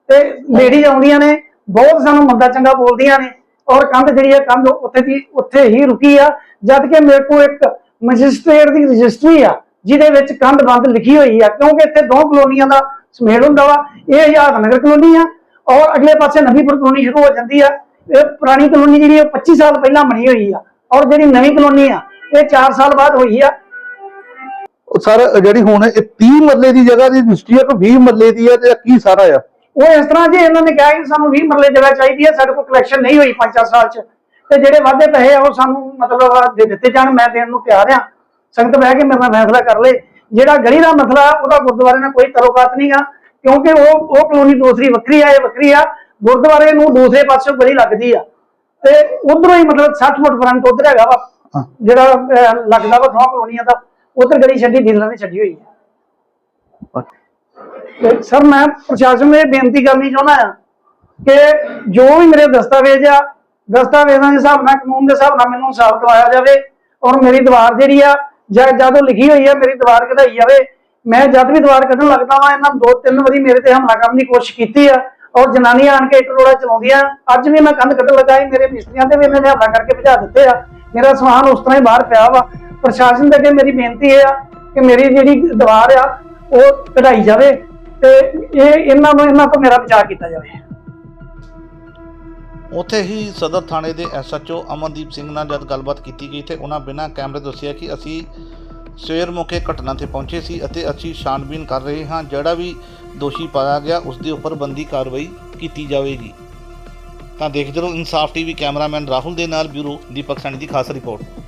ਤੇ ਲੇਡੀਜ਼ ਆਉਂਦੀਆਂ ਨੇ, ਬਹੁਤ ਸਾਨੂੰ ਮੰਦਾ ਚੰਗਾ ਬੋਲਦੀਆਂ ਨੇ। ਔਰ ਕੰਧ ਜਿਹੜੀ ਹੈ, ਕੰਧ ਉੱਥੇ ਦੀ, ਉੱਥੇ ਹੀ ਰੁਕੀ ਆ। ਜਦ ਕਿ ਮੇਰੇ ਕੋਲ ਇੱਕ ਮੈਜਿਸਟ੍ਰੇਟ ਦੀ ਰਜਿਸਟਰੀ ਆ, ਜਿਹਦੇ ਵਿੱਚ ਕੰਧ ਬੰਦ ਲਿਖੀ ਹੋਈ ਆ, ਕਿਉਂਕਿ ਇੱਥੇ ਦੋ ਕਲੋਨੀਆਂ ਦਾ ਸਮੇਲ ਹੁੰਦਾ ਵਾ। ਇਹ ਆਜ਼ਾਦ ਨਗਰ ਕਲੋਨੀ ਆ ਔਰ ਅਗਲੇ ਪਾਸੇ ਨਵੀਂਪੁਰ ਕਲੋਨੀ ਸ਼ੁਰੂ ਹੋ ਜਾਂਦੀ ਆ। ਇਹ ਪੁਰਾਣੀ ਕਲੋਨੀ ਜਿਹੜੀ ਉਹ 25 ਸਾਲ ਪਹਿਲਾਂ ਬਣੀ ਹੋਈ ਆ ਔਰ ਜਿਹੜੀ ਨਵੀਂ ਕਲੋਨੀ ਆ, ਇਹ 4 ਸਾਲ ਬਾਅਦ ਹੋਈ ਆ। ਸਰ, ਜਿਹੜੀ ਹੁਣ ਇਹ 30 ਮਰਲੇ ਦੀ ਜਗ੍ਹਾ ਦੀ ਰਜਿਸਟਰੀ ਆ ਕਿ 20 ਮਰਲੇ ਦੀ ਆ ਤੇ ਕੀ ਸਾਰਾ ਆ? ਉਹ ਇਸ ਤਰ੍ਹਾਂ ਜੀ ਇਹਨਾਂ ਨੇ ਕਿਹਾ ਕਿ ਸਾਨੂੰ 20 ਮਰਲੇ ਜਗ੍ਹਾ ਚਾਹੀਦੀ ਹੈ ਸਾਡੇ ਕੋਲ ਕਲੈਕਸ਼ਨ ਨਹੀਂ ਹੋਈ 5-4 ਸਾਲ ਚ। ਤੇ ਜਿਹੜੇ ਵਾਧੇ ਪੈਸੇ ਆ ਉਹ ਸਾਨੂੰ ਮਤਲਬ ਦੇ ਦਿੱਤੇ ਜਾਣ ਮੈਂ ਦੇਣ ਨੂੰ ਤਿਆਰ ਆ ਸੰਗਤ ਬਹਿ ਕੇ ਮੇਰੇ ਫੈਸਲਾ ਕਰ ਲੇ। ਜਿਹੜਾ ਗਲੀ ਦਾ ਮਸਲਾ ਉਹਦਾ ਗੁਰਦੁਆਰੇ ਨਾਲ ਕੋਈ ਤਰੋਕਾਤ ਨਹੀਂਗਾ ਕਿਉਂਕਿ ਉਹ ਉਹ ਕਲੋਨੀ ਦੂਸਰੀ ਵੱਖਰੀ ਆ ਇਹ ਵੱਖਰੀ ਆ। ਗੁਰਦੁਆਰੇ ਨੂੰ ਦੂਸਰੇ ਪਾਸੇ ਗਲੀ ਲੱਗਦੀ ਆ। ਤੇ ਉਧਰੋਂ ਹੀ ਮਤਲਬ 60 ਫੁੱਟ ਫਰੰਟ ਉਧਰ ਹੈਗਾ ਵਾ। ਜਿਹੜਾ ਲੱਗਦਾ ਵਾ ਦੋ ਕਲੋਨੀਆਂ ਦਾ ਉਧਰ ਗਲੀ ਛੱਡੀ ਡੀਲਰਾਂ ਨੇ ਛੱਡੀ ਹੋਈ ਹੈ ਸਰ, ਮੈਂ ਪ੍ਰਸ਼ਾਸਨ ਨੂੰ ਇਹ ਬੇਨਤੀ ਕਰਨੀ ਚਾਹੁੰਦਾ ਆ ਕਿ ਜੋ ਵੀ ਮੇਰੇ ਦਸਤਾਵੇਜ਼ ਆ, ਦਸਤਾਵੇਜ਼ਾਂ ਦੇ ਹਿਸਾਬ ਨਾਲ, ਕਾਨੂੰਨ ਦੇ ਹਿਸਾਬ ਨਾਲ ਮੈਨੂੰ ਇਨਸਾਫ ਦਿਵਾਇਆ ਜਾਵੇ ਔਰ ਮੇਰੀ ਦੀਵਾਰ ਜਿਹੜੀ ਆ ਜਦੋਂ ਲਿਖੀ ਹੋਈ ਆ, ਮੇਰੀ ਦੀਵਾਰ ਕਢਾਈ ਜਾਵੇ। ਮੈਂ ਜਦ ਵੀ ਦੀਵਾਰ ਕੱਢਣ ਲੱਗਦਾ ਵਾਂ, ਇਹਨਾਂ ਦੋ ਤਿੰਨ ਵਾਰੀ ਮੇਰੇ ਤੇ ਹਮਲਾ ਕਰਨ ਦੀ ਕੋਸ਼ਿਸ਼ ਕੀਤੀ ਆ ਔਰ ਜਨਾਨੀਆਂ ਆਣ ਕੇ ਇੱਕ ਰੋੜਾ ਚਲਾਉਂਦੀਆਂ। ਅੱਜ ਵੀ ਮੈਂ ਕੰਧ ਕੱਢਣ ਲੱਗਾ ਸੀ, ਮੇਰੇ ਮਿਸਤਰੀਆਂ ਤੇ ਵੀ ਇਹਨਾਂ ਨੇ ਹਮਲਾ ਕਰਕੇ ਭਜਾ ਦਿੱਤੇ ਆ। ਮੇਰਾ ਸਮਾਨ ਉਸ ਤਰ੍ਹਾਂ ਹੀ ਬਾਹਰ ਪਿਆ ਵਾ। ਪ੍ਰਸ਼ਾਸਨ ਦੇ ਅੱਗੇ ਮੇਰੀ ਬੇਨਤੀ ਇਹ ਆ ਕਿ ਮੇਰੀ ਜਿਹੜੀ ਦੀਵਾਰ ਆ, ਉਹ ਕਢਾਈ ਜਾਵੇ। ਤੇ ਇਹ ਇਹਨਾਂ ਨੂੰ ਇਹਨਾਂ ਤੋਂ ਮੇਰਾ ਬਚਾਅ ਕੀਤਾ ਜਾਵੇ। ਉੱਥੇ ਹੀ ਸਦਰ ਥਾਣੇ ਦੇ ਐਸਐਚਓ ਅਮਨਦੀਪ ਸਿੰਘ ਨਾਲ ਜਦ ਗੱਲਬਾਤ ਕੀਤੀ ਗਈ ਤੇ ਉਹਨਾਂ ਬਿਨਾਂ ਕੈਮਰੇ ਦੱਸਿਆ ਕਿ ਅਸੀਂ ਸਵੇਰ ਮੌਕੇ ਘਟਨਾ ਤੇ ਪਹੁੰਚੇ ਸੀ ਅਤੇ ਅਸੀਂ ਛਾਣਬੀਨ ਕਰ ਰਹੇ ਹਾਂ। ਜਿਹੜਾ ਵੀ ਦੋਸ਼ੀ ਪਾਇਆ ਗਿਆ, ਉਸ ਦੇ ਉੱਪਰ ਬੰਦੀ ਕਾਰਵਾਈ ਕੀਤੀ ਜਾਵੇਗੀ। ਤਾਂ ਦੇਖਦੇ ਰਹੋ ਇਨਸਾਫ ਟੀਵੀ ਕੈਮਰਾਮੈਨ ਰਾਹੁਲ ਦੇ ਨਾਲ ਬਿਊਰੋ ਦੀਪਕ ਸੈਣੀ ਦੀ ਖਾਸ ਰਿਪੋਰਟ।